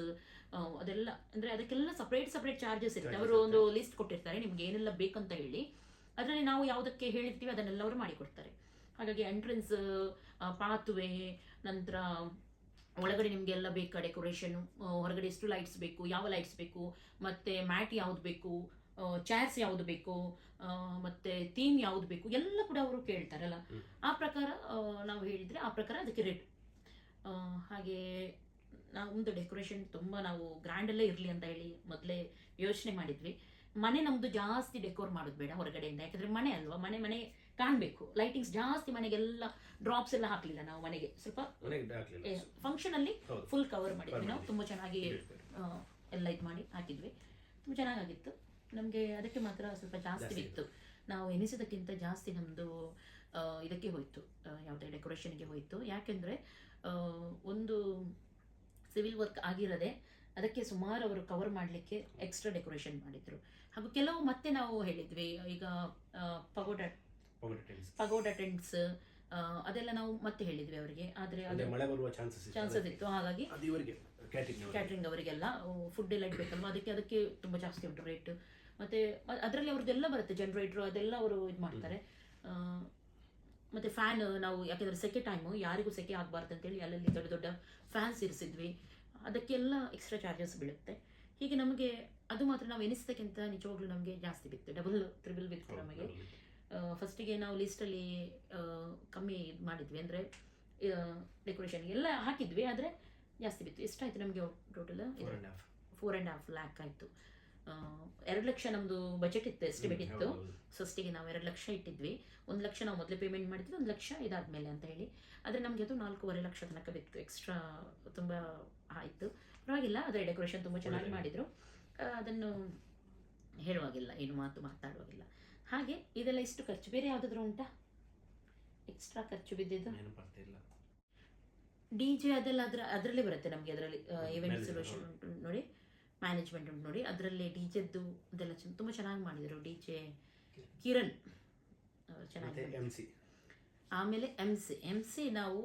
A: ಅದೆಲ್ಲ ಅಂದ್ರೆ ಅದಕ್ಕೆಲ್ಲ ಸಪ್ರೇಟ್ ಸಪ್ರೇಟ್ ಚಾರ್ಜಸ್ ಇರುತ್ತೆ. ಅವರು ಒಂದು ಲಿಸ್ಟ್ ಕೊಟ್ಟಿರ್ತಾರೆ ನಿಮ್ಗೆ ಏನೆಲ್ಲ ಬೇಕಂತ ಹೇಳಿ. ಅದರಲ್ಲಿ ನಾವು ಯಾವುದಕ್ಕೆ ಹೇಳಿರ್ತೀವಿ ಅದನ್ನೆಲ್ಲ ಅವರು ಮಾಡಿಕೊಡ್ತಾರೆ. ಹಾಗಾಗಿ ಎಂಟ್ರೆನ್ಸ್ ಪಾತ್ವೆ ನಂತರ ಒಳಗಡೆ ನಿಮಗೆಲ್ಲ ಬೇಕಾ ಡೆಕೋರೇಷನ್ ಹೊರಗಡೆ ಎಷ್ಟು ಲೈಟ್ಸ್ ಬೇಕು? ಯಾವ ಲೈಟ್ಸ್ ಬೇಕು? ಮತ್ತೆ ಮ್ಯಾಟ್ ಯಾವ್ದು ಬೇಕು? ಚೇರ್ಸ್ ಯಾವ್ದು ಬೇಕು? ಮತ್ತೆ ಥೀಮ್ ಯಾವ್ದು ಬೇಕು? ಎಲ್ಲ ಕೂಡ ಅವರು ಕೇಳ್ತಾರಲ್ಲ. ಆ ಪ್ರಕಾರ ನಾವು ಹೇಳಿದರೆ ಆ ಪ್ರಕಾರ ಅದಕ್ಕೆ ರೇಟ್ ಹಾಗೆ ಒಂದು ಡೆಕೋರೇಷನ್ ತುಂಬ ನಾವು ಗ್ರ್ಯಾಂಡಲ್ಲೇ ಇರಲಿ ಅಂತ ಹೇಳಿ ಮೊದಲೇ ಯೋಚನೆ ಮಾಡಿದ್ವಿ. ಮನೆ ನಮ್ದು ಜಾಸ್ತಿ ಡೆಕೋರ್ ಮಾಡೋದು ಬೇಡ ಹೊರಗಡೆಯಿಂದ. ಯಾಕಂದ್ರೆ ಮನೆ ಅಲ್ವಾ ಮನೆ ಮನೆ ಕಾಣಬೇಕು. ಲೈಟಿಂಗ್ಸ್ ಜಾಸ್ತಿ ಮನೆಗೆಲ್ಲ ಡ್ರಾಪ್ಸ್ ಎಲ್ಲ ಹಾಕ್ಲಿಲ್ಲ ನಾವು ಮನೆಗೆ. ಸ್ವಲ್ಪ ಫಂಕ್ಷನ್
B: ಅಲ್ಲಿ.
A: ಫುಲ್ ಕವರ್ ಮಾಡಿದ್ವಿ ನಾವು ತುಂಬಾ ಚೆನ್ನಾಗಿ ಎಲ್ಲ ಇದು ಮಾಡಿ ಹಾಕಿದ್ವಿ. ತುಂಬ ಚೆನ್ನಾಗಿತ್ತು ನಮಗೆ ಅದಕ್ಕೆ ಮಾತ್ರ ಸ್ವಲ್ಪ ಜಾಸ್ತಿ
B: ಇತ್ತು.
A: ಬಿತ್ತು ನಾವು ಎನಿಸಿದಕ್ಕಿಂತ ಜಾಸ್ತಿ ನಮ್ದು ಇದಕ್ಕೆ ಹೋಯ್ತು. ಯಾವುದೇ ಡೆಕೋರೇಷನ್ಗೆ ಹೋಯ್ತು. ಯಾಕೆಂದ್ರೆ ಒಂದು ಸಿವಿಲ್ ವರ್ಕ್ ಆಗಿರದೆ ಅದಕ್ಕೆ ಸುಮಾರು ಅವರು ಕವರ್ ಮಾಡಲಿಕ್ಕೆ ಎಕ್ಸ್ಟ್ರಾ ಡೆಕೋರೇಷನ್ ಮಾಡಿದರು. ಹಾಗೂ ಕೆಲವು ಮತ್ತೆ ನಾವು ಹೇಳಿದ್ವಿ. ಈಗ ಪಗೋಡ. ಪಗೋಡ ಟೆಂಟ್ಸ್ ಅದೆಲ್ಲ ನಾವು ಮತ್ತೆ ಹೇಳಿದ್ವಿ ಅವರಿಗೆ. ಆದರೆ
B: ಚಾನ್ಸಸ್
A: ಇತ್ತು. ಹಾಗಾಗಿ ಕ್ಯಾಟ್ರಿಂಗ್ ಅವರಿಗೆಲ್ಲ. ಫುಡ್ ಎಲ್ಲ ಇಡಬೇಕಲ್ವ? ಅದಕ್ಕೆ ಅದಕ್ಕೆ ತುಂಬ ಜಾಸ್ತಿ ಉಂಟು ರೇಟ್ ಮತ್ತೆ ಅದರಲ್ಲಿ ಅವ್ರದ್ದೆಲ್ಲ ಬರುತ್ತೆ. ಜನರೇಟರ್ ಅದೆಲ್ಲ ಅವರು ಇದು ಮಾಡ್ತಾರೆ. ಮತ್ತೆ ಫ್ಯಾನ್ ನಾವು ಯಾಕೆಂದರೆ ಸೆಕೆ ಟೈಮು ಯಾರಿಗೂ ಸೆಕೆ ಆಗಬಾರ್ದು ಅಂತೇಳಿ ಅಲ್ಲಲ್ಲಿ ದೊಡ್ಡ ದೊಡ್ಡ ಫ್ಯಾನ್ಸ್ ಇರಿಸಿದ್ವಿ. ಅದಕ್ಕೆಲ್ಲ ಎಕ್ಸ್ಟ್ರಾ ಚಾರ್ಜಸ್ ಬೀಳುತ್ತೆ. ಹೀಗೆ ನಮಗೆ ಅದು ಮಾತ್ರ ನಾವು ಎನಿಸ್ತಕ್ಕಿಂತ ನಿಜವಾಗ್ಲೂ ನಮಗೆ ಜಾಸ್ತಿ ಬಿತ್ತು. ಡಬಲ್ ತ್ರಿಬಲ್ ಬಿತ್ತು ನಮಗೆ. ಫಸ್ಟಿಗೆ ನಾವು ಲಿಸ್ಟಲ್ಲಿ ಕಮ್ಮಿ ಮಾಡಿದ್ವಿ ಅಂದರೆ ಡೆಕೋರೇಷನ್ ಎಲ್ಲ ಹಾಕಿದ್ವಿ ಆದರೆ ಜಾಸ್ತಿ ಬಿತ್ತು. ಎಷ್ಟಾಯಿತು ನಮಗೆ total
B: four
A: and half lakh ಆಯಿತು. ಎರಡು ಲಕ್ಷ ನಮ್ಮದು ಬಜೆಟ್ ಇತ್ತು ಎಸ್ಟಿಮೇಟ್ ಇತ್ತು. ಫಸ್ಟಿಗೆ ನಾವು ಎರಡು ಲಕ್ಷ ಇಟ್ಟಿದ್ವಿ. ಒಂದು ಲಕ್ಷ ನಾವು ಮೊದಲೇ ಪೇಮೆಂಟ್ ಮಾಡಿದ್ವಿ ಒಂದು ಲಕ್ಷ ಇದಾದಮೇಲೆ ಅಂತ ಹೇಳಿ. ಆದರೆ ನಮಗೆ ಅದು ನಾಲ್ಕೂವರೆ ಲಕ್ಷ ತನಕ ಬಿತ್ತು. ಎಕ್ಸ್ಟ್ರಾ ತುಂಬ ಆಯಿತು. ಪರವಾಗಿಲ್ಲ ಅದರ ಡೆಕೋರೇಷನ್ ತುಂಬ ಚೆನ್ನಾಗಿ. ಮಾಡಿದರು. ಅದನ್ನು ಹೇಳುವಾಗಿಲ್ಲ ಏನು ಮಾತು ಮಾತಾಡುವಾಗಿಲ್ಲ. ಹಾಗೆ ಇದೆಲ್ಲ ಇಷ್ಟು ಖರ್ಚು. ಬೇರೆ ಯಾವುದಾದ್ರೂ ಉಂಟಾ? ಎಕ್ಸ್ಟ್ರಾ ಖರ್ಚು ಬಿದ್ದಿದ್ದು? ಡಿ ಜೆ ಅದೆಲ್ಲ ಅದರ ಅದರಲ್ಲೇ ಬರುತ್ತೆ ನಮಗೆ ಅದರಲ್ಲಿ ಇವೆಂಟ್ ಸೊಲ್ಯೂಷನ್ ಉಂಟು. ನೋಡಿ ಮ್ಯಾನೇಜ್ಮೆಂಟ್ ಉಂಟು ನೋಡಿ. ಅದರಲ್ಲಿ ಡಿ ಜೆದ್ದು ಅದೆಲ್ಲ ತುಂಬ ಚೆನ್ನಾಗಿ ಮಾಡಿದರು. ಡಿ ಜೆ ಕಿರಣ್ ಅವ್ರು ಚೆನ್ನಾಗಿ ಆಮೇಲೆ
B: ಎಂ ಸಿ
A: ಎಂ ಸಿ ನಾವು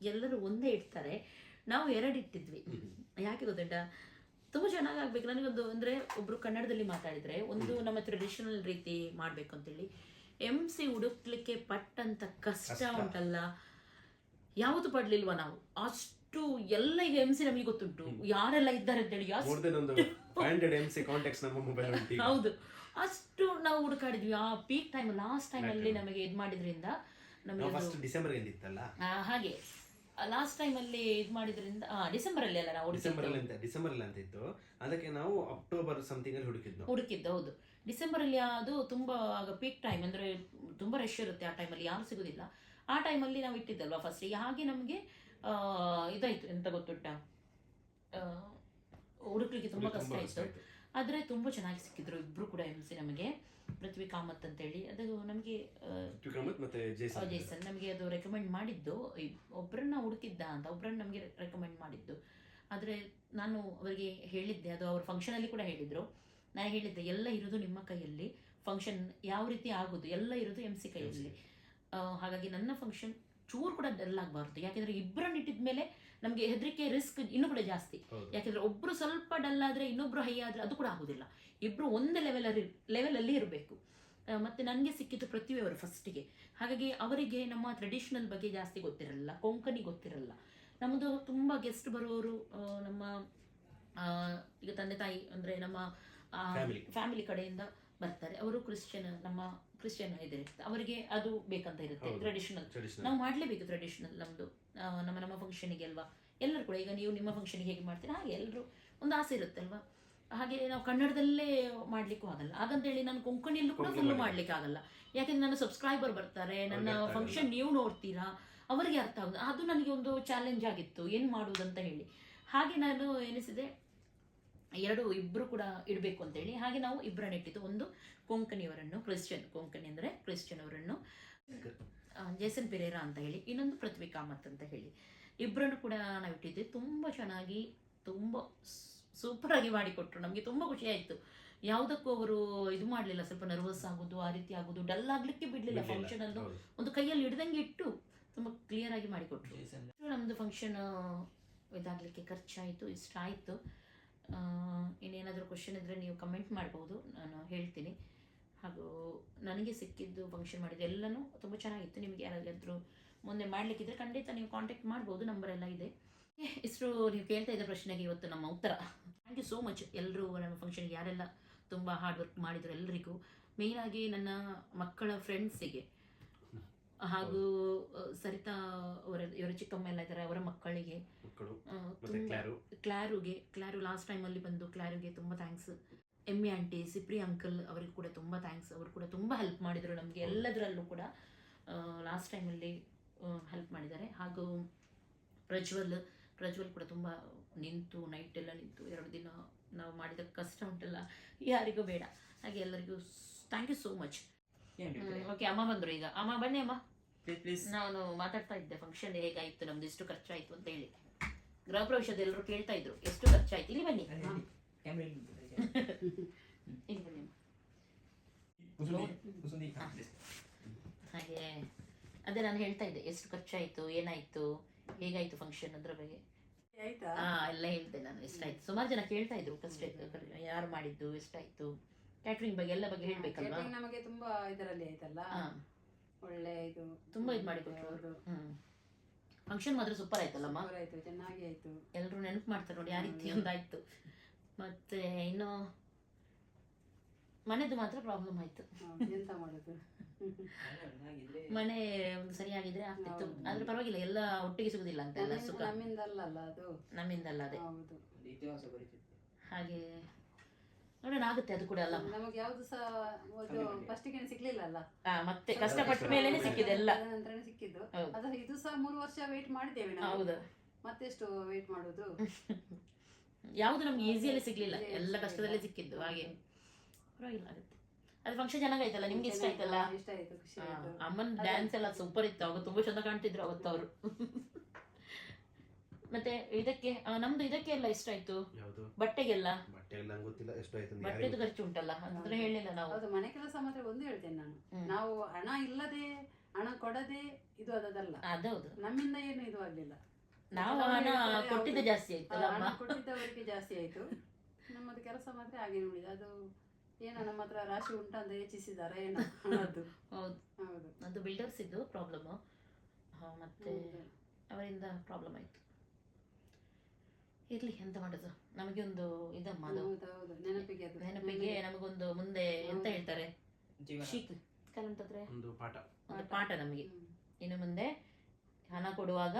A: ಎಲ್ಲರೂ ಒಂದೇ ಇಡ್ತಾರೆ. ನಾವು ಎರಡು ಇಟ್ಟಿದ್ವಿ ಯಾಕೆ ಗೊತ್ತುಂಟಾ? ತುಂಬಾ ಚೆನ್ನಾಗಿ ಆಗ್ಬೇಕು. ನನಗೊಂದು ಅಂದ್ರೆ ಒಬ್ರು ಕನ್ನಡದಲ್ಲಿ ಮಾತಾಡಿದ್ರೆ ಒಂದು ನಮ್ಮ ಟ್ರೆಡಿಷನಲ್ ರೀತಿ ಮಾಡಬೇಕು ಅಂತೇಳಿ. ಎಂ ಸಿ ಹುಡುಕ್ಲಿಕ್ಕೆ ಪಟ್ಟಂತ ಕಷ್ಟ. ಉಂಟಲ್ಲ. ಯಾವುದು ಪಡ್ಲಿಲ್ವಾ ನಾವು? ಅಷ್ಟು ಎಲ್ಲ ಈಗ ಎಂ ಸಿ ನಮಗೆ ಗೊತ್ತುಂಟು. ಯಾರೆಲ್ಲ ಇದ್ದಾರೆ
B: ಅಂತ ಹೇಳಿ ಎಂ
A: ಹೌದು. ಅಷ್ಟು ನಾವು ಹುಡುಕಾಡಿದ್ವಿ. ಆ ಪೀಕ್ ಟೈಮ್ ಲಾಸ್ಟ್ ಟೈಮ್ ಅಲ್ಲಿ ನಮಗೆ ಇದು ಮಾಡಿದ್ರಿಂದ ನಮಗೆ ಹಾಗೆ. ಲಾಸ್ಟ್ ಟೈಮ್ ಅಲ್ಲಿ ಇದು ಮಾಡಿದ್ರಿಂದ ಡಿಸೆಂಬರ್ ಅಲ್ಲಿ ಅಲ್ಲ ನಾವು
B: ಡಿಸೆಂಬರ್ ಅಲ್ಲಿ ಅಂತ ಡಿಸೆಂಬರ್ ಅಲ್ಲಿ ಅಂತ ಇತ್ತು. ಅದಕ್ಕೆ ನಾವು ಅಕ್ಟೋಬರ್ ಸಮಥಿಂಗ್ ಅಲ್ಲಿ ಹುಡುಕಿದ್ದು.
A: ಹುಡುಕಿದ್ದು ಹೌದು. ಡಿಸೆಂಬರ್ ಅಲ್ಲಿ ಅದು ತುಂಬಾ ಆಗ ಪೀಕ್ ಟೈಮ್ ಅಂದ್ರೆ ತುಂಬಾ ರಶ್ ಇರುತ್ತೆ ಆ ಟೈಮಲ್ಲಿ ಯಾರು ಸಿಗುದಿಲ್ಲ. ಆ ಟೈಮಲ್ಲಿ ನಾವು ಇಟ್ಟಿದ್ದಲ್ವಾ ಫಸ್ಟ್ ಹಾಗೆ ನಮಗೆ ಇದಾಯ್ತು. ಎಂತ ಗೊತ್ತುಂಟ? ಹುಡುಕ್ಲಿಕ್ಕೆ ತುಂಬಾ ಕಷ್ಟ ಆಯ್ತು
B: ಆಯ್ತು.
A: ಆದ್ರೆ ತುಂಬಾ ಚೆನ್ನಾಗಿ ಸಿಕ್ಕಿದ್ರು ಇಬ್ರು ಕೂಡ ಎಂ ಸಿ ನಮಗೆ. ಪೃಥ್ವಿ ಕಾಮತ್ ಅಂತೇಳಿ. ಅದು ನಮಗೆ
B: ಜೇಸನ್.
A: ನಮಗೆ ಅದು ರೆಕಮೆಂಡ್ ಮಾಡಿದ್ದು. ಒಬ್ಬರನ್ನ ಹುಡುಕಿದ್ದ ಅಂತ ಒಬ್ಬರನ್ನ ನಮಗೆ ರೆಕಮೆಂಡ್ ಮಾಡಿದ್ದು. ಆದರೆ ನಾನು ಅವರಿಗೆ ಹೇಳಿದ್ದೆ. ಅದು ಅವ್ರ ಫಂಕ್ಷನಲ್ಲಿ ಕೂಡ ಹೇಳಿದ್ರು. ನಾನು ಹೇಳಿದ್ದೆ ಎಲ್ಲ ಇರೋದು ನಿಮ್ಮ ಕೈಯಲ್ಲಿ. ಫಂಕ್ಷನ್ ಯಾವ ರೀತಿ ಆಗೋದು? ಎಲ್ಲ ಇರೋದು ಎಂ ಸಿ ಕೈಯಲ್ಲಿ. ಹಾಗಾಗಿ ನನ್ನ ಫಂಕ್ಷನ್ ಚೂರು ಕೂಡ ಡಲ್ ಆಗಬಾರ್ದು. ಯಾಕೆಂದ್ರೆ ಇಬ್ಬರನ್ನ ಇಟ್ಟಿದ ಮೇಲೆ ನಮಗೆ ಹೆದರಿಕೆ ರಿಸ್ಕ್ ಇನ್ನೂ ಕೂಡ ಜಾಸ್ತಿ. ಯಾಕಂದ್ರೆ ಒಬ್ರು ಸ್ವಲ್ಪ ಡಲ್ ಆದ್ರೆ ಇನ್ನೊಬ್ರು ಹೈ ಆದ್ರೆ ಅದು ಕೂಡ ಆಗುದಿಲ್ಲ. ಇಬ್ರು ಒಂದೇ ಲೆವೆಲ್ ಲೆವೆಲ್ ಅಲ್ಲಿ ಇರಬೇಕು. ಮತ್ತೆ ನನಗೆ ಸಿಕ್ಕಿದ್ದು ಪೃಥ್ವಿ ಅವರು ಫಸ್ಟಿಗೆ ಹಾಗಾಗಿ ಅವರಿಗೆ ನಮ್ಮ ಟ್ರೆಡಿಷನಲ್ ಬಗ್ಗೆ ಜಾಸ್ತಿ ಗೊತ್ತಿರಲ್ಲ ಕೊಂಕಣಿ ಗೊತ್ತಿರಲ್ಲ. ನಮ್ಮದು ತುಂಬ ಗೆಸ್ಟ್ ಬರುವವರು ನಮ್ಮ ಈಗ ತಂದೆ ತಾಯಿ ಅಂದರೆ ನಮ್ಮ. ಫ್ಯಾಮಿಲಿ ಕಡೆಯಿಂದ ಬರ್ತಾರೆ. ಅವರು ಕ್ರಿಶ್ಚಿಯನ್ ನಮ್ಮ ಕ್ರಿಶ್ಚಿಯನ್ ಇದಿರುತ್ತೆ ಅವರಿಗೆ ಅದು ಬೇಕಂತ ಇರುತ್ತೆ ಟ್ರೆಡಿಷನಲ್ ನಾವು ಮಾಡಲೇಬೇಕು ಟ್ರೆಡಿಷನಲ್ ನಮ್ಮದು ನಮ್ಮ ನಮ್ಮ ಫಂಕ್ಷನಿಗೆ ಅಲ್ವಾ? ಎಲ್ಲರೂ ಕೂಡ ಈಗ ನೀವು ನಿಮ್ಮ ಫಂಕ್ಷನ್ಗೆ ಹೇಗೆ ಮಾಡ್ತೀರಾ? ಹಾಗೆ ಎಲ್ಲರೂ ಒಂದು ಆಸೆ ಇರುತ್ತೆ ಅಲ್ವಾ ಹಾಗೆ ನಾವು ಕನ್ನಡದಲ್ಲೇ ಮಾಡ್ಲಿಕ್ಕೂ ಆಗಲ್ಲ. ಹಾಗಂತೇಳಿ ನಾನು ಕೊಂಕಣಿಯಲ್ಲೂ ಕೂಡ ಫುಲ್
B: ಮಾಡಿ.
A: ಮಾಡ್ಲಿಕ್ಕೆ ಆಗಲ್ಲ ಯಾಕೆಂದ್ರೆ ನನ್ನ ಸಬ್ಸ್ಕ್ರೈಬರ್ ಬರ್ತಾರೆ ನನ್ನ ಫಂಕ್ಷನ್ ನೀವು ನೋಡ್ತೀರಾ? ಅವರಿಗೆ ಅರ್ಥ ಆಗುದು. ಅದು ನನಗೆ ಒಂದು ಚಾಲೆಂಜ್ ಆಗಿತ್ತು. ಏನು ಮಾಡುವುದಂತ ಹೇಳಿ. ಹಾಗೆ ನಾನು ಎನಿಸಿದೆ. ಎರಡು ಇಬ್ಬರು ಕೂಡ ಇಡಬೇಕು ಅಂತೇಳಿ. ಹಾಗೆ ನಾವು ಇಬ್ಬರನ್ನ ಇಟ್ಟಿದ್ದು. ಒಂದು ಕೊಂಕಣಿಯವರನ್ನು ಕ್ರಿಶ್ಚಿಯನ್ ಕೊಂಕಣಿ ಅಂದರೆ ಕ್ರಿಶ್ಚಿಯನ್ ಅವರನ್ನು. ಜೇಸನ್ ಪೆರೇರಾ ಅಂತ ಹೇಳಿ. ಇನ್ನೊಂದು ಪೃಥ್ವಿ ಕಾಮತ್ ಅಂತ ಹೇಳಿ. ಇಬ್ಬರನ್ನು ಕೂಡ ನಾವು ಇಟ್ಟಿದ್ದೆ ತುಂಬ ಚೆನ್ನಾಗಿ ತುಂಬ ಸೂಪರ್ ಆಗಿ ಮಾಡಿಕೊಟ್ರು. ನಮಗೆ ತುಂಬ ಖುಷಿ ಆಯಿತು. ಯಾವುದಕ್ಕೂ ಅವರು ಇದು ಮಾಡಲಿಲ್ಲ ಸ್ವಲ್ಪ ನರ್ವಸ್ ಆಗೋದು ಆ ರೀತಿ ಆಗೋದು ಡಲ್ ಆಗಲಿಕ್ಕೆ ಬಿಡಲಿಲ್ಲ ಫಂಕ್ಷನ್ ಅನ್ನು ಒಂದು ಕೈಯಲ್ಲಿ ಹಿಡ್ದಂಗೆ ಇಟ್ಟು ತುಂಬ ಕ್ಲಿಯರ್ ಆಗಿ ಮಾಡಿಕೊಟ್ರು. ನಮ್ಮದು ಫಂಕ್ಷನ್ ಇದಾಗಲಿಕ್ಕೆ ಖರ್ಚಾಯಿತು ಇಷ್ಟ ಆಯಿತು ಇನ್ನೇನಾದರೂ ಕ್ವಶನ್ ಇದ್ದರೆ ನೀವು ಕಮೆಂಟ್ ಮಾಡ್ಬೋದು. ನಾನು ಹೇಳ್ತೀನಿ. ಹಾಗೂ ನನಗೆ ಸಿಕ್ಕಿದ್ದು ಫಂಕ್ಷನ್ ಮಾಡಿದ್ದು ಎಲ್ಲನೂ ತುಂಬ ಚೆನ್ನಾಗಿತ್ತು. ನಿಮಗೆ ಯಾರಾದರೂ ಮುಂದೆ ಮಾಡಲಿಕ್ಕಿದ್ರೆ ಖಂಡಿತ ನೀವು ಕಾಂಟ್ಯಾಕ್ಟ್ ಮಾಡ್ಬೋದು. ನಂಬರ್ ಎಲ್ಲ ಇದೆ. ಇಷ್ಟು ನೀವು ಕೇಳ್ತಾ ಇದ್ದ ಪ್ರಶ್ನೆಗೆ ಇವತ್ತು ನಮ್ಮ ಉತ್ತರ. ಥ್ಯಾಂಕ್ ಯು ಸೋ ಮಚ್ ಎಲ್ಲರೂ ನಮ್ಮ ಫಂಕ್ಷನ್ಗೆ ಯಾರೆಲ್ಲ ತುಂಬ ಹಾರ್ಡ್ ವರ್ಕ್ ಮಾಡಿದ್ರು ಎಲ್ಲರಿಗೂ ಮೇಯ್ನಾಗಿ ನನ್ನ ಮಕ್ಕಳ ಫ್ರೆಂಡ್ಸಿಗೆ ಹಾಗೂ ಸರಿತಾ ಅವರ ಇವರ ಚಿಕ್ಕಮ್ಮ ಎಲ್ಲ ಇದ್ದಾರೆ ಅವರ ಮಕ್ಕಳಿಗೆ ಕ್ಲಾರುಗೆ ಕ್ಲಾರು ಲಾಸ್ಟ್ ಟೈಮಲ್ಲಿ ಬಂದು ಕ್ಲಾರುಗೆ ತುಂಬ ಥ್ಯಾಂಕ್ಸ್ ಎಮ್ಮಿ ಆಂಟಿ ಸಿಪ್ರಿ ಅಂಕಲ್ ಅವರಿಗೆ ಕೂಡ ತುಂಬ ಥ್ಯಾಂಕ್ಸ್ ಅವರು ಕೂಡ ತುಂಬ ಹೆಲ್ಪ್ ಮಾಡಿದರು ನಮಗೆ ಎಲ್ಲದರಲ್ಲೂ ಕೂಡ. ಲಾಸ್ಟ್ ಟೈಮಲ್ಲಿ ಹೆಲ್ಪ್ ಮಾಡಿದ್ದಾರೆ. ಹಾಗೂ ಪ್ರಜ್ವಲ್ ಪ್ರಜ್ವಲ್ ಕೂಡ ತುಂಬ ನಿಂತು ನೈಟ್ ಎಲ್ಲ ನಿಂತು ಎರಡು ದಿನ ನಾವು ಮಾಡಿದ ಕಷ್ಟ ಉಂಟಲ್ಲ ಯಾರಿಗೂ ಬೇಡ. ಹಾಗೆ ಎಲ್ಲರಿಗೂ thank you so much okay ಅಮ್ಮ ಬಂದರು ಈಗ. ಅಮ್ಮ ಬನ್ನಿ ಅಮ್ಮ. ನಾನು ಮಾತಾಡ್ತಾ ಇದ್ದೆ ಫಂಕ್ಷನ್ ಹೇಗಾಯ್ತು ನಮ್ದು ಎಷ್ಟು ಖರ್ಚಾಯ್ತು ಅಂತ ಹೇಳಿ. ಗೃಹ ಪ್ರವೇಶದ ಎಲ್ಲರೂ ಕೇಳ್ತಾ ಇದ್ರು ಎಷ್ಟು ಖರ್ಚಾಯ್ತು? ಇಲ್ಲಿ ಬನ್ನಿ. ಇಲ್ಲಿ ಬನ್ನಿ ಹಾಗೆ ಅದೇ ನಾನು ಹೇಳ್ತಾ ಇದ್ದೆ ಎಷ್ಟು ಖರ್ಚಾಯ್ತು ಏನಾಯ್ತು? ಹೇಗಾಯ್ತು ಫಂಕ್ಷನ್ ಅದ್ರ ಬಗ್ಗೆ?
E: ಆಯ್ತಾ?
A: ಹಾ ಎಲ್ಲ ಹೇಳ್ದೆ ನಾನು ಎಷ್ಟಾಯ್ತು? ಸುಮಾರು ಜನ ಕೇಳ್ತಾ ಇದ್ರು ಕಷ್ಟ ಯಾರು ಮಾಡಿದ್ದು ಎಷ್ಟಾಯ್ತು? ಕ್ಯಾಟ್ರಿಂಗ್ ಬಗ್ಗೆ ಎಲ್ಲ ಬಗ್ಗೆ ಹೇಳ್ಬೇಕಲ್ವಾ?
E: ನಮಗೆ ತುಂಬಾ ಇದರಲ್ಲಿ ಆಯ್ತಲ್ಲ? ಒಳ್ಳೆ ಇದು
A: ತುಂಬಾ ಇದು ಮಾಡಿಕೊಟ್ರು ಫಂಕ್ಷನ್ ಮಾತ್ರ ಸೂಪರ್ ಆಯ್ತಲ್ಲಮ್ಮ?
E: Super ಆಯ್ತು ಚೆನ್ನಾಗಿ ಆಯ್ತು.
A: ಎಲ್ಲರೂ ನೆನಪು ಮಾಡ್ತಾರೆ ನೋಡಿ ಆ ರೀತಿ ಒಂದಾಯ್ತು. ಮತ್ತೆ ಇನ್ನು ಮನೆದು ಮಾತ್ರ ಪ್ರಾಬ್ಲಮ್ ಆಯ್ತು.
E: ಎಂತ ಮಾಡುದು?
A: ಮನೆ ಒಂದು ಸರಿಯಾಗಿದ್ರೆ ಆಗ್ತಿತ್ತು. ಆದ್ರೆ ಪರವಾಗಿಲ್ಲ ಎಲ್ಲ ಒಟ್ಟಿಗೆ ಸಿಗುದಿಲ್ಲ ಅಂತ ಎಲ್ಲ ಸುಖ.
E: ನಮ್ಮಿಂದಲ್ಲ ಅದು.
A: ನಮ್ಮಿಂದಲ್ಲ ಅದೇ.
E: ಹೌದು.
D: ಇತಿಹಾಸ ಬರೀತಿದ್ದೆ.
A: ಹಾಗೆ ನೋಡೋಣ ಆಗುತ್ತೆ ಅದು ಕೂಡ ಅಲ್ಲ.
E: ನಮಗೆ ಯಾವ್ದು ಸಹ ಒಂದು ಫಸ್ಟಿಗೆ ಸಿಗ್ಲಿಲ್ಲ ಅಲ್ಲ?
A: ಆ, ಮತ್ತೆ ಕಷ್ಟಪಟ್ಟ ಮೇಲೆ ಸಿಕ್ಕಿದೆ ಎಲ್ಲ.
E: ನಂತರನೇ ಸಿಕ್ಕಿದ್ದು. ಅದು ಇದು ಸಹ ಮೂರು ವರ್ಷ ವೇಟ್ ಮಾಡಿದ್ದೇವೆ ನಾವು.
A: ಹೌದು.
E: ಮತ್ತೆಷ್ಟು ವೇಟ್ ಮಾಡೋದು?
A: ಯಾವುದು ನಮ್ಗೆ ಈಸಿಯಲ್ಲಿ ಸಿಗ್ಲಿಲ್ಲ. ಎಲ್ಲ. ಕಷ್ಟದಲ್ಲೇ ಸಿಕ್ಕಿದ್ದು. ಹಾಗೆ. ಪರವಾಗಿಲ್ಲ ಆಗುತ್ತೆ. ಅದು ಫಂಕ್ಷನ್ ಚೆನ್ನಾಗಾಯ್ತಲ್ಲ ನಿಮ್ಗೆ ಇಷ್ಟ ಆಯ್ತಲ್ಲ?
E: ಅಮ್ಮನ್ ಇಷ್ಟ ಆಯ್ತು ಖುಷಿ ಆಯ್ತು.
A: ಅಮ್ಮನ ಡ್ಯಾನ್ಸ್ ಎಲ್ಲ ಸೂಪರ್ ಇತ್ತು ಅವಾಗ ತುಂಬಾ ಚಂದ ಕಾಣ್ತಿದ್ರು ಅವತ್ತು ಅವರು. ಮತ್ತೆ ಇದಕ್ಕೆ ಆ, ನಮ್ದು ಇದಕ್ಕೆ ಎಲ್ಲ ಇಷ್ಟ ಆಯ್ತು?
B: ಯಾವುದು?
A: ಬಟ್ಟೆಗೆಲ್ಲ?
B: ಬಟ್ಟೆ ಎಲ್ಲ ನಂಗೆ ಗೊತ್ತಿಲ್ಲ ಎಷ್ಟು ಆಯ್ತು ಅಂತ
A: ಬಟ್ಟೆದು ಖರ್ಚು ಉಂಟಲ್ಲ ಅಂದ್ರೆ ಹೇಳಿಲ್ಲ ನಾವು.
E: ಹೌದು ಮನೆ ಕೆಲಸ ಮಾತ್ರ ಒಂದು ಹೇಳ್ತೇನೆ ನಾನು.
A: ಹ್ಮ್.
E: ನಾವು ಹಣ ಇಲ್ಲದೆ ಹಣ ಕೊಡದೆ ಇದು ಅದಲ್ಲ
A: ಅದೌದು.
E: ನಮ್ಮಿಂದ ಏನು ಇದು ಆಗ್ಲಿಲ್ಲ.
A: ನಾವು ಹಣ ಕೊಟ್ಟಿದ್ದ ಜಾಸ್ತಿ ಆಯ್ತಲ್ಲ
E: ಹಣ
A: ಅಮ್ಮ.
E: ಕೊಟ್ಟಿದ್ದವರಿಗೆ ಜಾಸ್ತಿ ಆಯ್ತು. ನಮ್ಮದು ಕೆಲಸ ಮಾತ್ರ ಹಾಗೆ ನೋಡಿದ. ಅದು ಏನೋ ನಮ್ಮ ಹತ್ರ ರಾಶಿ ಉಂಟಂತ ಅಂತ ಏನೋ ಹಣದ್ದು
A: ಹೌದು.
E: ಹೌದು.
A: ಅದು ಬಿಲ್ಡರ್ಸ್ ಇದ್ದು ಪ್ರಾಬ್ಲಮ್ ಮತ್ತೆ ಅವರಿಂದ ಪ್ರಾಬ್ಲಮ್ ಆಯ್ತು. ಇರ್ಲಿ ಎಂತ ಮಾಡೋದು? ನಮಗೆ ಒಂದು ಇದಮ್ಮ ಅದು.
E: ನೆನಪಿಗೆ ಅದು.
A: ನೆನಪಿಗೆ ನಮಗೊಂದು ಮುಂದೆ ಎಂತ ಹೇಳ್ತಾರೆ? ಕಲಂತಂದ್ರೆ
B: ಒಂದು ಪಾಠ.
A: ಒಂದು ಪಾಠ. ನಮಗೆ. ಇನ್ನು ಮುಂದೆ ಹಣ ಕೊಡುವಾಗ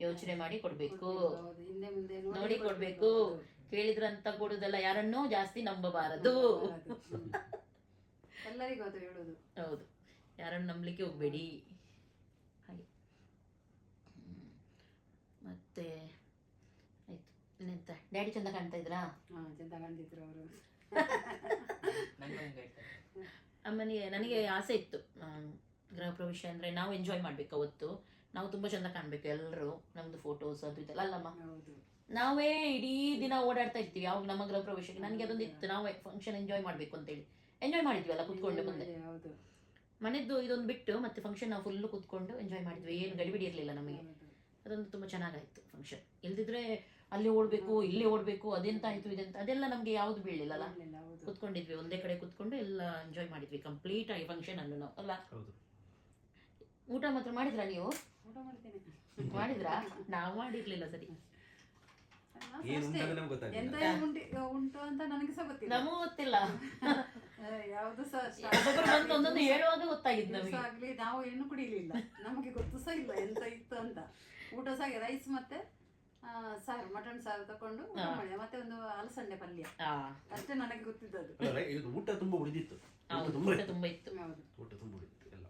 A: ಯೋಚನೆ ಮಾಡಿ ಕೊಡ್ಬೇಕು.
E: ಕೊಡ್ಬೇಕು, ಹಿಂದೆ. ಮುಂದೆ
A: ನೋಡಿ ಕೊಡ್ಬೇಕು. ಕೇಳಿದ್ರಂತ ಕೊಡುದಲ್ಲ ಯಾರನ್ನೂ ಜಾಸ್ತಿ ನಂಬಬಾರದು.
E: ಹೌದು. ಎಲ್ಲರಿಗೂ ಅದು ಹೇಳುದು.
A: ಹೌದು. ಯಾರನ್ನು ನಂಬಲಿಕ್ಕೆ ಹೋಗ್ಬೇಡಿ. ಹಾಗೆ. ಮತ್ತೆ ಆಯ್ತು. ಇನ್ನೆಂತ? ಡ್ಯಾಡಿ ಚಂದ ಕಾಣ್ತಾ ಇದ್ರಾ?
E: ಹಾ ಚಂದ ಕಾಣ್ತಿದ್ರು ಅವರು.
A: ಅಮ್ಮನಿಗೆ ನನಗೆ ಆಸೆ ಇತ್ತು. ಗೃಹ ಪ್ರವೇಶ ಅಂದ್ರೆ ನಾವು ಎಂಜಾಯ್ ಮಾಡ್ಬೇಕು ಅವತ್ತು. ನಾವು ತುಂಬಾ ಚಂದ ಕಾಣ್ಬೇಕು ಎಲ್ಲರೂ. ನಮ್ದು ಫೋಟೋಸ್ ಅದು ಇದೆಲ್ಲ ಅಲ್ಲಮ್ಮ?
E: ಹೌದು.
A: ನಾವೇ ಇಡೀ ದಿನ ಓಡಾಡ್ತಾ ಇರ್ತೀವಿ. ಯಾವಾಗ ನಮ್ಮ ಗೃಹ ಪ್ರವೇಶಕ್ಕೆ ನನಗೆ ಅದೊಂದು ಇತ್ತು. ನಾವೇ ಫಂಕ್ಷನ್ ಎಂಜಾಯ್ ಮಾಡ್ಬೇಕು ಅಂತೇಳಿ. ಎಂಜಾಯ್ ಮಾಡಿದ್ವಿ ಅಲ್ಲ ಕುತ್ಕೊಂಡು ಮುಂದೆ.
E: ಹೌದು.
A: ಮನೆದ್ದು ಇದೊಂದು ಬಿಟ್ಟು ಮತ್ತೆ ಫಂಕ್ಷನ್ ನಾವು ಫುಲ್ ಕುತ್ಕೊಂಡು ಎಂಜಾಯ್ ಮಾಡಿದ್ವಿ. ಏನು ಗಡಿಬಿಡಿ ಇರಲಿಲ್ಲ ನಮಗೆ. ಅದೊಂದು ತುಂಬಾ ಚೆನ್ನಾಗಾಯ್ತು ಫಂಕ್ಷನ್ ಇಲ್ದಿದ್ರೆ ಅಲ್ಲಿ ಓಡಬೇಕು ಇಲ್ಲೇ ಓಡಬೇಕು ಅದೆಂತ ಆಯ್ತು ಇದೆಂತ ಅದೆಲ್ಲ ನಮಗೆ ಯಾವ್ದು ಬೀಳಲಿಲ್ಲ ಅಲ್ಲ
E: ಇರ್ಲಿಲ್ಲ,
A: ಕುತ್ಕೊಂಡಿದ್ವಿ. ಒಂದೇ ಕಡೆ ಕುತ್ಕೊಂಡು ಎಲ್ಲ ಎಂಜಾಯ್ ಮಾಡಿದ್ವಿ. ಕಂಪ್ಲೀಟ್ ಆಗಿ ಫಂಕ್ಷನ್ ಅನ್ನು ನಾವು ಅಲ್ಲ
B: ಹೌದು.
A: ಊಟ ಮಾತ್ರ ಮಾಡಿದ್ರಾ ನೀವು?
E: ಊಟ ಮಾಡ್ತೇನೆ.
A: ಮಾಡಿದ್ರಾ? ನಾವು ಮಾಡಿರ್ಲಿಲ್ಲ ಸರಿ.
B: ಏನು
E: ಅಷ್ಟೇ.
B: ಉಂಟಂತ ನಮ್ಗೆ ಗೊತ್ತಾಗಿಲ್ಲ
E: ಎಂತ ಉಂಟು ಉಂಟು ಅಂತ ನನಗೆ ಸಹ ಗೊತ್ತಿಲ್ಲ.
A: ನಮಗೂ ಗೊತ್ತಿಲ್ಲ.
E: ಆ, ಯಾವ್ದು ಸಹ
A: ಒಬ್ಬೊಬ್ರು ಬಂದು ಒಂದೊಂದು ಹೇಳುವಾಗ ಗೊತ್ತಾಗಿದ್ದು
E: ದಿವಸ
A: ನಮಗೆ.
E: ಆಗ್ಲಿ ನಾವು ಏನು ಕುಡಿಲಿಲ್ಲ. ನಮಗೆ ಗೊತ್ತು ಸಹ ಇಲ್ಲ ಎಂತ ಇತ್ತು ಅಂತ. ಊಟ ಸಹ ರೈಸ್ ಮತ್ತೆ ಆ, ಸಾರು ಮಟನ್ ಸಾರು ತಕೊಂಡು ಊಟ
A: ಹಾ.
E: ಮಾಡಿದೆ. ಮತ್ತೆ ಒಂದು ಅಲಸಂಡೆ ಪಲ್ಯ.
A: ಆ,
E: ಅಷ್ಟೇ ನನಗೆ
B: ಅಲ್ಲ, ರೈ- ಇದು ಊಟ ತುಂಬಾ ಉಳಿದಿತ್ತು. ಊಟ
A: ಹೌದು,
B: ತುಂಬಾ
A: ಊಟ
B: ಇತ್ತು.
A: ತುಂಬಾ ಇತ್ತು.
E: ಹೌದು.
B: ಊಟ ತುಂಬಾ ಉಳಿದಿತ್ತು ಎಲ್ಲ.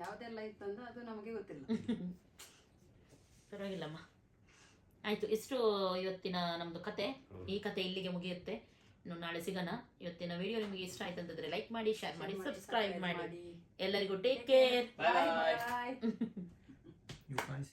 E: ಯಾವ್ದೆಲ್ಲ ಇತ್ತು ಅಂತ ಅದು ನಮಗೆ ಗೊತ್ತಿಲ್ಲ.
A: ಪರವಾಗಿಲ್ಲಮ್ಮ. ಆಯ್ತು ಇಷ್ಟು ಇವತ್ತಿನ ನಮ್ದು ಕತೆ ಈ ಕತೆ ಇಲ್ಲಿಗೆ ಮುಗಿಯುತ್ತೆ. ಇನ್ನು ನಾಳೆ ಸಿಗೋಣ. ಇವತ್ತಿನ ವಿಡಿಯೋ ನಿಮಗೆ ಇಷ್ಟ ಆಯ್ತು ಅಂತಂದ್ರೆ ಲೈಕ್ ಮಾಡಿ ಶೇರ್ ಮಾಡಿ ಸಬ್ಸ್ಕ್ರೈಬ್ ಮಾಡಿ. ಎಲ್ಲರಿಗೂ ಟೇಕ್ ಕೇರ್